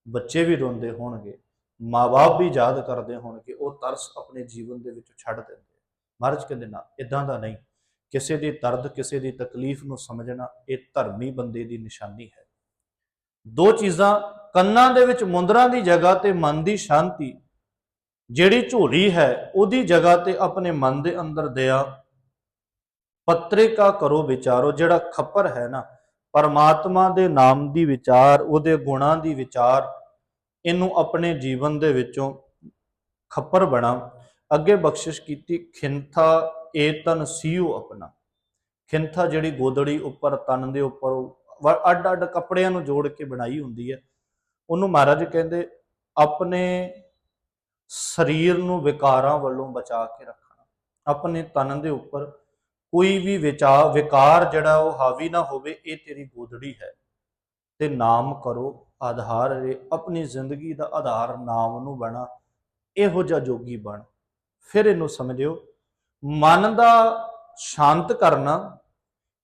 [SPEAKER 1] ਬੱਚੇ ਵੀ ਰੋਂਦੇ ਹੋਣਗੇ ਮਾਪੇ ਵੀ ਯਾਦ ਕਰਦੇ ਹੋਣਗੇ, ਉਹ ਤਰਸ ਆਪਣੇ ਜੀਵਨ ਦੇ ਵਿੱਚ ਛੱਡ ਦਿੰਦੇ ਮਹਾਰਾਜ ਕਹਿੰਦੇ, ਨਾ ਇਦਾਂ ਦਾ ਨਹੀਂ। ਕਿਸੇ ਦੀ ਦਰਦ, ਕਿਸੇ ਦੀ ਤਕਲੀਫ ਨੂੰ ਸਮਝਣਾ ਇਹ ਧਰਮੀ ਬੰਦੇ ਦੀ ਨਿਸ਼ਾਨੀ ਹੈ। ਦੋ ਚੀਜ਼ਾਂ ਕੰਨਾਂ ਦੇ ਵਿੱਚ ਮੁੰਦਰਾਂ ਦੀ ਜਗ੍ਹਾ ਤੇ ਮਨ ਦੀ ਸ਼ਾਂਤੀ, ਜਿਹੜੀ ਝੋਲੀ ਹੈ, ਉਹਦੀ ਜਗ੍ਹਾ ਤੇ ਆਪਣੇ ਮਨ ਦੇ ਅੰਦਰ ਦਇਆ। ਪੱਤਰਿਕਾ ਕਰੋ ਵਿਚਾਰੋ, ਜਿਹੜਾ ਖੱਪਰ ਹੈ ਨਾ, ਪਰਮਾਤਮਾ ਦੇ ਨਾਮ ਦੀ ਵਿਚਾਰ, ਉਹਦੇ ਗੁਣਾਂ ਦੀ ਵਿਚਾਰ, ਇਹਨੂੰ ਆਪਣੇ ਜੀਵਨ ਦੇ ਵਿੱਚੋਂ ਖੱਪਰ ਬਣਾ। ਅੱਗੇ ਬਖਸ਼ਿਸ਼ ਕੀਤੀ, ਖਿੰਥਾ ਏਤਨ ਸੀਉ ਆਪਣਾ। ਖਿੰਥਾ ਜਿਹੜੀ ਗੋਦੜੀ ਉੱਪਰ, ਤਨ ਦੇ ਉੱਪਰ ਅੱਡ ਅੱਡ ਕੱਪੜਿਆਂ ਨੂੰ ਜੋੜ ਕੇ ਬਣਾਈ ਹੁੰਦੀ ਹੈ। ਉਹਨੂੰ ਮਹਾਰਾਜ ਕਹਿੰਦੇ, ਆਪਣੇ ਸਰੀਰ ਨੂੰ ਵਿਕਾਰਾਂ ਵੱਲੋਂ ਬਚਾ ਕੇ ਰੱਖਣਾ। ਆਪਣੇ ਤਨ ਦੇ ਉੱਪਰ ਕੋਈ ਵੀ ਵਿਚਾਰ ਵਿਕਾਰ ਜਿਹੜਾ ਉਹ ਹਾਵੀ ਨਾ ਹੋਵੇ, ਇਹ ਤੇਰੀ ਗੋਦੜੀ ਹੈ। ਤੇ ਨਾਮ ਕਰੋ, ਆਧਾਰ ਰੇ, ਆਪਣੀ ਜ਼ਿੰਦਗੀ ਦਾ ਆਧਾਰ ਨਾਮ ਨੂੰ ਬਣਾ, ਇਹੋ ਜਿਹਾ ਜੋਗੀ ਬਣ। ਫਿਰ ਇਹਨੂੰ ਸਮਝਿਓ, ਮਨ ਦਾ ਸ਼ਾਂਤ ਕਰਨਾ,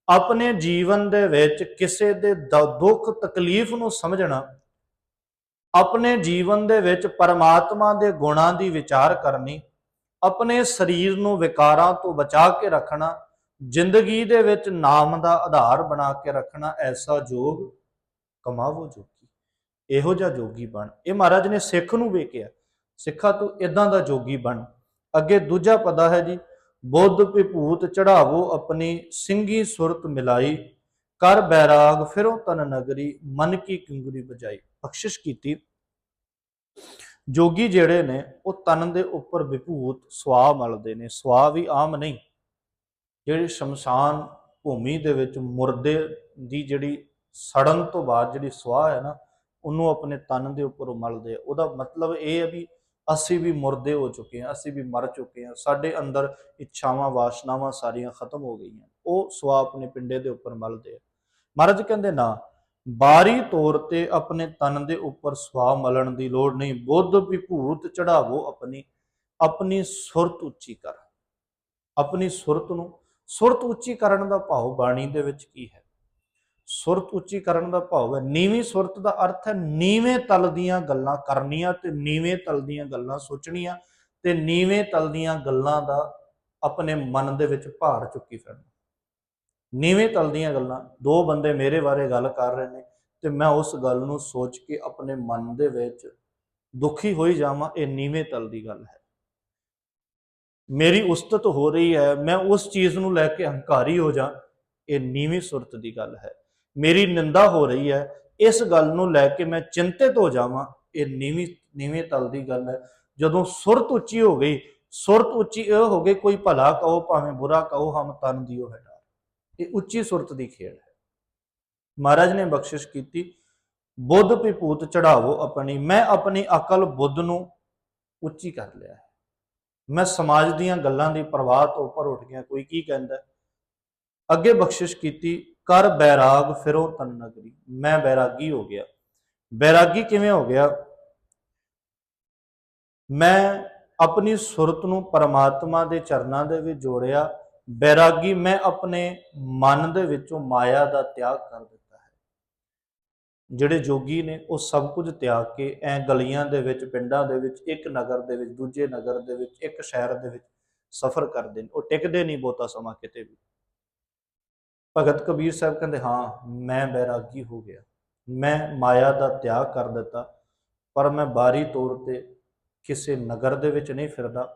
[SPEAKER 1] ਆਪਣੇ ਜੀਵਨ ਦੇ ਵਿੱਚ ਕਿਸੇ ਦੇ ਦ- ਦੁੱਖ ਤਕਲੀਫ ਨੂੰ ਸਮਝਣਾ ਆਪਣੇ ਜੀਵਨ ਦੇ ਵਿੱਚ ਪਰਮਾਤਮਾ ਦੇ ਗੁਣਾਂ ਦੀ ਵਿਚਾਰ ਕਰਨੀ, ਆਪਣੇ ਸਰੀਰ ਨੂੰ ਵਿਕਾਰਾਂ ਤੋਂ ਬਚਾ ਕੇ ਰੱਖਣਾ, ਜ਼ਿੰਦਗੀ ਦੇ ਵਿੱਚ ਨਾਮ ਦਾ ਆਧਾਰ ਬਣਾ ਕੇ ਰੱਖਣਾ, ਐਸਾ ਜੋਗ ਕਮਾਵੋ ਜੋਗੀ। ਇਹੋ ਜਿਹਾ ਜੋਗੀ ਬਣ। ਇਹ ਮਹਾਰਾਜ ਨੇ ਸਿੱਖ ਨੂੰ ਵੇਖਿਆ ਸਿੱਖਾ ਤੂੰ ਇਦਾਂ ਦਾ ਜੋਗੀ ਬਣ। ਅੱਗੇ ਦੂਜਾ ਪਦਾ ਹੈ ਜੀ, ਬੁੱਧ ਵਿਭੂਤ ਚੜਾਵੋ ਆਪਣੀ ਸਿੰਘੀ ਸੁਰਤ ਮਿਲਾਈ, ਕਰ ਬੈਰਾਗ ਫਿਰੋ ਤਨ ਨਗਰੀ, ਮਨ ਕੀ ਕਿੰਗਰੀ ਬਜਾਈ ਬਖਸ਼ਿਸ਼ ਕੀਤੀ। ਜੋਗੀ ਜਿਹੜੇ ਨੇ, ਉਹ ਤਨ ਦੇ ਉੱਪਰ ਵਿਭੂਤ ਸਵਾ ਮਲਦੇ ਨੇ। ਸਵਾ ਵੀ ਆਮ ਨਹੀਂ। ਜਿਹੜੀ ਸ਼ਮਸ਼ਾਨ ਭੂਮੀ ਦੇ ਵਿੱਚ ਮੁਰਦੇ ਦੀ ਜਿਹੜੀ ਸੜਨ ਤੋਂ ਬਾਅਦ ਜਿਹੜੀ ਸਵਾਹ ਹੈ ਨਾ, ਉਹਨੂੰ ਆਪਣੇ ਤਨ ਦੇ ਉੱਪਰ ਮਲਦੇ ਉਹਦਾ ਮਤਲਬ ਇਹ ਹੈ ਵੀ ਅਸੀਂ ਵੀ ਮੁਰਦੇ ਹੋ ਚੁੱਕੇ ਹਾਂ, ਅਸੀਂ ਵੀ ਮਰ ਚੁੱਕੇ ਹਾਂ। ਸਾਡੇ ਅੰਦਰ ਇੱਛਾਵਾਂ, ਵਾਸ਼ਨਾਵਾਂ ਸਾਰੀਆਂ ਖਤਮ ਹੋ ਗਈਆਂ। ਉਹ ਸਵਾ ਆਪਣੇ ਪਿੰਡੇ ਦੇ ਉੱਪਰ ਮਲਦੇ ਆ। ਮਹਾਰਾਜ ਕਹਿੰਦੇ ਨਾ ਬਾਹਰੀ ਤੌਰ ਤੇ ਆਪਣੇ ਤਨ ਦੇ ਉੱਪਰ ਸਵਾ ਮਲਣ ਦੀ ਲੋੜ ਨਹੀਂ। ਬੁੱਧ ਵਿਭੂਤ ਚੜਾਵੋ ਆਪਣੀ ਆਪਣੀ ਸੁਰਤ ਉੱਚੀ ਕਰ। ਆਪਣੀ ਸੁਰਤ ਨੂੰ, ਸੁਰਤ ਉੱਚੀ ਕਰਨ ਦਾ ਭਾਵ ਬਾਣੀ ਦੇ ਵਿੱਚ ਕੀ ਹੈ? ਸੁਰਤ ਉੱਚੀ ਕਰਨ ਦਾ ਭਾਵ ਹੈ, ਨੀਵੀਂ ਸੁਰਤ ਦਾ ਅਰਥ ਹੈ ਨੀਵੇਂ ਤਲ ਦੀਆਂ ਗੱਲਾਂ ਕਰਨੀਆਂ ਤੇ ਨੀਵੇਂ ਤਲ ਦੀਆਂ ਗੱਲਾਂ ਸੋਚਣੀਆਂ ਤੇ ਨੀਵੇਂ ਤਲ ਦੀਆਂ ਗੱਲਾਂ ਦਾ ਆਪਣੇ ਮਨ ਦੇ ਵਿੱਚ ਭਾਰ ਚੁੱਕੀ ਫਿਰਨਾ। ਨੀਵੇਂ ਤਲ ਦੀਆਂ ਗੱਲਾਂ, ਦੋ ਬੰਦੇ ਮੇਰੇ ਬਾਰੇ ਗੱਲ ਕਰ ਰਹੇ ਨੇ ਤੇ ਮੈਂ ਉਸ ਗੱਲ ਨੂੰ ਸੋਚ ਕੇ ਆਪਣੇ ਮਨ ਦੇ ਵਿੱਚ ਦੁਖੀ ਹੋਈ ਜਾਵਾਂ, ਇਹ ਨੀਵੇਂ ਤਲ ਦੀ ਗੱਲ ਹੈ। ਮੇਰੀ ਉਸਤਤ ਹੋ ਰਹੀ ਹੈ, ਮੈਂ ਉਸ ਚੀਜ਼ ਨੂੰ ਲੈ ਕੇ ਹੰਕਾਰੀ ਹੋ ਜਾ, ਇਹ ਨੀਵੀਂ ਸੁਰਤ ਦੀ ਗੱਲ ਹੈ। ਮੇਰੀ ਨਿੰਦਾ ਹੋ ਰਹੀ ਹੈ, ਇਸ ਗੱਲ ਨੂੰ ਲੈ ਕੇ ਮੈਂ ਚਿੰਤਿਤ ਹੋ ਜਾਵਾਂ, ਇਹ ਨੀਵੀਂ, ਨੀਵੇਂ ਤਲ ਦੀ ਗੱਲ ਹੈ। ਜਦੋਂ ਸੁਰਤ ਉੱਚੀ ਹੋ ਗਈ, ਸੁਰਤ ਉੱਚੀ ਇਹ ਹੋ ਗਈ, ਕੋਈ ਭਲਾ ਕਹੋ ਭਾਵੇਂ ਬੁਰਾ ਕਹੋ, ਹਮ ਤਨ ਦਿਓ ਹੈ ਡਾਰ ਇਹ ਉੱਚੀ ਸੁਰਤ ਦੀ ਖੇਡ ਹੈ। ਮਹਾਰਾਜ ਨੇ ਬਖਸ਼ਿਸ਼ ਕੀਤੀ, ਬੁੱਧ ਭੂਤ ਚੜਾਵੋ ਆਪਣੀ, ਮੈਂ ਆਪਣੀ ਅਕਲ ਬੁੱਧ ਨੂੰ ਉੱਚੀ ਕਰ ਲਿਆ ਹੈ। ਮੈਂ ਸਮਾਜ ਦੀਆਂ ਗੱਲਾਂ ਦੀ ਪਰਵਾਹ ਤੋਂ ਉੱਪਰ ਉੱਠ ਗਿਆ, ਕੋਈ ਕੀ ਕਹਿੰਦਾ ਅੱਗੇ ਬਖਸ਼ਿਸ਼ ਕੀਤੀ, ਕਰ ਬੈਰਾਗ ਫਿਰੋ ਤਨ ਨਗਰੀ, ਮੈਂ ਬੈਰਾਗੀ ਹੋ ਗਿਆ। ਬੈਰਾਗੀ ਕਿਵੇਂ ਹੋ ਗਿਆ? ਮੈਂ ਆਪਣੀ ਸੁਰਤ ਨੂੰ ਪਰਮਾਤਮਾ ਦੇ ਚਰਨਾਂ ਦੇ ਵਿੱਚ ਜੋੜਿਆ ਬੈਰਾਗੀ ਮੈਂ ਆਪਣੇ ਮਨ ਦੇ ਵਿੱਚੋਂ ਮਾਇਆ ਦਾ ਤਿਆਗ ਕਰ ਦਿੱਤਾ ਹੈ ਜਿਹੜੇ ਜੋਗੀ ਨੇ ਉਹ ਸਭ ਕੁਝ ਤਿਆਗ ਕੇ ਐ ਗਲੀਆਂ ਦੇ ਵਿੱਚ ਪਿੰਡਾਂ ਦੇ ਵਿੱਚ ਇੱਕ ਨਗਰ ਦੇ ਵਿੱਚ ਦੂਜੇ ਨਗਰ ਦੇ ਵਿੱਚ ਇੱਕ ਸ਼ਹਿਰ ਦੇ ਵਿੱਚ ਸਫ਼ਰ ਕਰਦੇ ਨੇ ਉਹ ਟਿਕਦੇ ਨਹੀਂ ਬਹੁਤਾ ਸਮਾਂ ਕਿਤੇ ਵੀ ਭਗਤ ਕਬੀਰ ਸਾਹਿਬ ਕਹਿੰਦੇ ਹਾਂ ਮੈਂ ਬੈਰਾਗੀ ਹੋ ਗਿਆ ਮੈਂ ਮਾਇਆ ਦਾ ਤਿਆਗ ਕਰ ਦਿੱਤਾ ਪਰ ਮੈਂ ਬਾਰੀ ਤੌਰ ਤੇ ਕਿਸੇ ਨਗਰ ਦੇ ਵਿੱਚ ਨਹੀਂ ਫਿਰਦਾ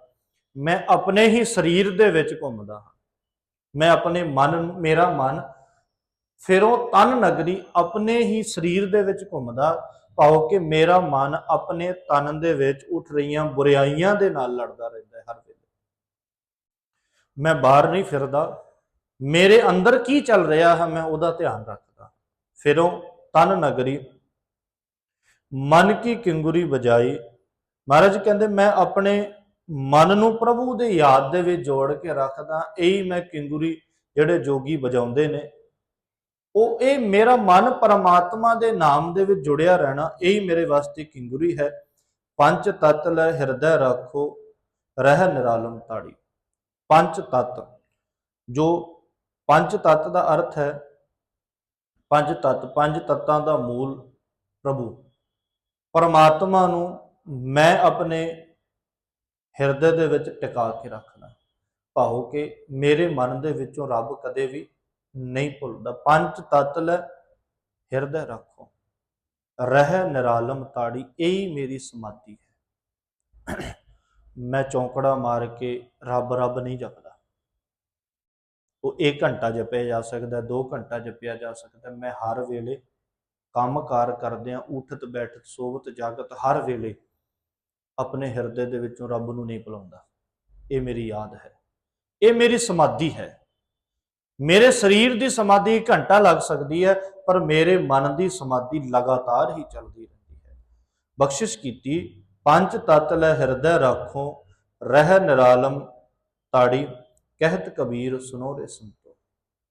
[SPEAKER 1] ਮੈਂ ਆਪਣੇ ਹੀ ਸਰੀਰ ਦੇ ਵਿੱਚ ਘੁੰਮਦਾ ਹਾਂ ਮੈਂ ਆਪਣੇ ਮਨ ਮੇਰਾ ਮਨ ਫਿਰੋਂ ਤਨ ਨਗਰੀ ਆਪਣੇ ਹੀ ਸਰੀਰ ਦੇ ਵਿੱਚ ਘੁੰਮਦਾ, ਭਾਵ ਕਿ ਮੇਰਾ ਮਨ ਆਪਣੇ ਤਨ ਦੇ ਵਿੱਚ ਉੱਠ ਰਹੀਆਂ ਬੁਰਾਈਆਂ ਦੇ ਨਾਲ ਲੜਦਾ ਰਹਿੰਦਾ ਹੈ ਹਰ ਵੇਲੇ। ਮੈਂ ਬਾਹਰ ਨਹੀਂ ਫਿਰਦਾ, ਮੇਰੇ ਅੰਦਰ ਕੀ ਚੱਲ ਰਿਹਾ ਹੈ ਮੈਂ ਉਹਦਾ ਧਿਆਨ ਰੱਖਦਾ। ਫਿਰੋਂ ਤਨ ਨਗਰੀ, ਮਨ ਕੀ ਕਿੰਗੁਰੀ ਬਜਾਈ ਮਹਾਰਾਜ ਕਹਿੰਦੇ ਮੈਂ ਆਪਣੇ ਮਨ ਨੂੰ ਪ੍ਰਭੂ ਦੇ ਯਾਦ ਦੇ ਵਿੱਚ ਜੋੜ ਕੇ ਰੱਖਦਾ, ਇਹੀ ਮੈਂ ਕਿੰਗੁਰੀ ਜਿਹੜੇ ਜੋਗੀ ਵਜਾਉਂਦੇ ਨੇ। ਉਹ, ਇਹ ਮੇਰਾ ਮਨ ਪਰਮਾਤਮਾ ਦੇ ਨਾਮ ਦੇ ਵਿੱਚ ਜੁੜਿਆ ਰਹਿਣਾ, ਇਹੀ ਮੇਰੇ ਵਾਸਤੇ ਕਿੰਗੂਰੀ ਹੈ। ਪੰਜ ਤਤ ਲੈ ਹਿਰਦੈ ਰੱਖੋ, ਰਹਿ ਨਿਰਾਲਮ ਤਾੜੀ। ਪੰਜ ਤਤ, ਜੋ ਪੰਜ ਤਤ ਦਾ ਅਰਥ ਹੈ, ਪੰਜ ਤਤ, ਪੰਜ ਤਤਾਂ ਦਾ ਮੂਲ ਪ੍ਰਭੂ। ਪਰਮਾਤਮਾ ਨੂੰ ਮੈਂ ਆਪਣੇ ਹਿਰਦੇ ਦੇ ਵਿੱਚ ਟਿਕਾ ਕੇ ਰੱਖਣਾ। ਭਾਉ ਕਿ ਮੇਰੇ ਮਨ ਦੇ ਵਿੱਚੋਂ ਰੱਬ ਕਦੇ ਵੀ ਨਹੀਂ ਭੁੱਲਦਾ। ਪੰਜ ਤਤ ਲੈ ਹਿਰਦੇ ਰੱਖੋ। ਰਹਿ ਨਿਰਾਲਮ ਤਾੜੀ, ਇਹੀ ਮੇਰੀ ਸਮਾਧੀ ਹੈ। ਮੈਂ ਚੌਂਕੜਾ ਮਾਰ ਕੇ ਰੱਬ ਰੱਬ ਨਹੀਂ ਜਪਦਾ। ਉਹ 1 ਘੰਟਾ ਜਪਿਆ ਜਾ ਸਕਦਾ 2 ਘੰਟਾ ਜਪਿਆ ਜਾ ਸਕਦਾ। ਮੈਂ ਹਰ ਵੇਲੇ ਕੰਮਕਾਰ ਕਰਦਿਆਂ, ਉਠਤ ਬੈਠਤ, ਸੋਵਤ, ਜਾਗਤ, ਹਰ ਵੇਲੇ ਆਪਣੇ ਹਿਰਦੇ ਦੇ ਵਿੱਚੋਂ ਰੱਬ ਨੂੰ ਨਹੀਂ ਭੁਲਾਉਂਦਾ। ਇਹ ਮੇਰੀ ਯਾਦ ਹੈ। ਇਹ ਮੇਰੀ ਸਮਾਧੀ ਹੈ। ਮੇਰੇ ਸਰੀਰ ਦੀ ਸਮਾਧੀ ਘੰਟਾ ਲੱਗ ਸਕਦੀ ਹੈ, ਪਰ ਮੇਰੇ ਮਨ ਦੀ ਸਮਾਧੀ ਲਗਾਤਾਰ ਹੀ ਚੱਲਦੀ ਰਹਿੰਦੀ ਹੈ। ਬਖਸ਼ਿਸ਼ ਕੀਤੀ, ਪੰਜ ਤਤ ਲੈ ਹਿਰਦੈ ਰੱਖੋ, ਰਹਿ ਨਿਰਾਲਮ ਤਾੜੀ, ਕਹਿਤ ਕਬੀਰ ਸੁਨੋ ਰੇ ਸੰਤੋ।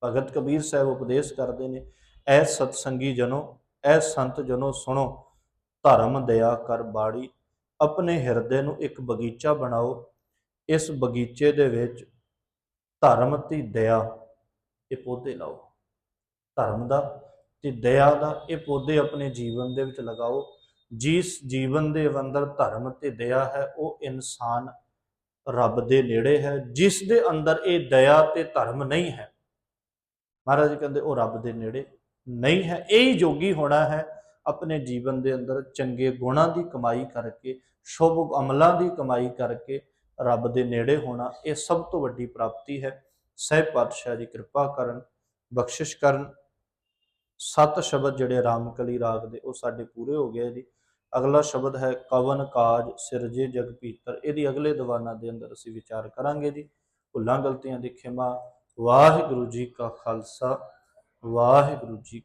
[SPEAKER 1] ਭਗਤ ਕਬੀਰ ਸਾਹਿਬ ਉਪਦੇਸ਼ ਕਰਦੇ ਨੇ, ਐ ਸਤਸੰਗੀ ਜਨੋ, ਐ ਸੰਤ ਜਨੋ ਸੁਣੋ, ਧਰਮ ਦਇਆ ਕਰ ਬਾੜੀ ਆਪਣੇ ਹਿਰਦੇ ਨੂੰ ਇੱਕ ਬਗੀਚਾ ਬਣਾਓ, ਇਸ ਬਗੀਚੇ ਦੇ ਵਿੱਚ ਧਰਮ ਤੇ ਦਇਆ ਇਹ ਪੌਦੇ ਲਾਓ। ਧਰਮ ਦਾ ਤੇ ਦਇਆ ਦਾ ਇਹ ਪੌਦੇ ਆਪਣੇ ਜੀਵਨ ਦੇ ਵਿੱਚ ਲਗਾਓ। ਜਿਸ ਜੀਵਨ ਦੇ ਅੰਦਰ ਧਰਮ ਤੇ ਦਇਆ ਹੈ, ਉਹ ਇਨਸਾਨ ਰੱਬ ਦੇ ਨੇੜੇ ਹੈ। ਜਿਸ ਦੇ ਅੰਦਰ ਇਹ ਦਇਆ ਤੇ ਧਰਮ ਨਹੀਂ ਹੈ, ਮਹਾਰਾਜ ਕਹਿੰਦੇ ਉਹ ਰੱਬ ਦੇ ਨੇੜੇ ਨਹੀਂ ਹੈ। ਇਹ ਹੀ ਜੋਗੀ ਹੋਣਾ ਹੈ, ਆਪਣੇ ਜੀਵਨ ਦੇ ਅੰਦਰ ਚੰਗੇ ਗੁਣਾਂ ਦੀ ਕਮਾਈ ਕਰਕੇ ਸ਼ੁਭ ਅਮਲਾਂ ਦੀ ਕਮਾਈ ਕਰਕੇ ਰੱਬ ਦੇ ਨੇੜੇ ਹੋਣਾ ਇਹ ਸਭ ਤੋਂ ਵੱਡੀ ਪ੍ਰਾਪਤੀ ਹੈ। ਸਹਿਬ ਪਾਤਸ਼ਾਹ ਜੀ ਕਿਰਪਾ ਕਰਨ, ਬਖਸ਼ਿਸ਼ ਕਰਨ। ਸੱਤ ਸ਼ਬਦ ਜਿਹੜੇ ਰਾਮਕਲੀ ਰਾਗ ਦੇ, ਉਹ ਸਾਡੇ ਪੂਰੇ ਹੋ ਗਏ ਜੀ। ਅਗਲਾ ਸ਼ਬਦ ਹੈ, ਕਵਨ ਕਾਜ ਸਿਰਜੇ ਜਗ ਭੀਤਰ। ਇਹਦੀ ਅਗਲੇ ਦੀਵਾਨਾਂ ਦੇ ਅੰਦਰ ਅਸੀਂ ਵਿਚਾਰ ਕਰਾਂਗੇ ਜੀ। ਭੁੱਲਾਂ ਗਲਤੀਆਂ ਦੀ ਖਿਮਾ। ਵਾਹਿਗੁਰੂ ਜੀ ਕਾ ਖਾਲਸਾ। ਵਾਹਿਗੁਰੂ ਜੀ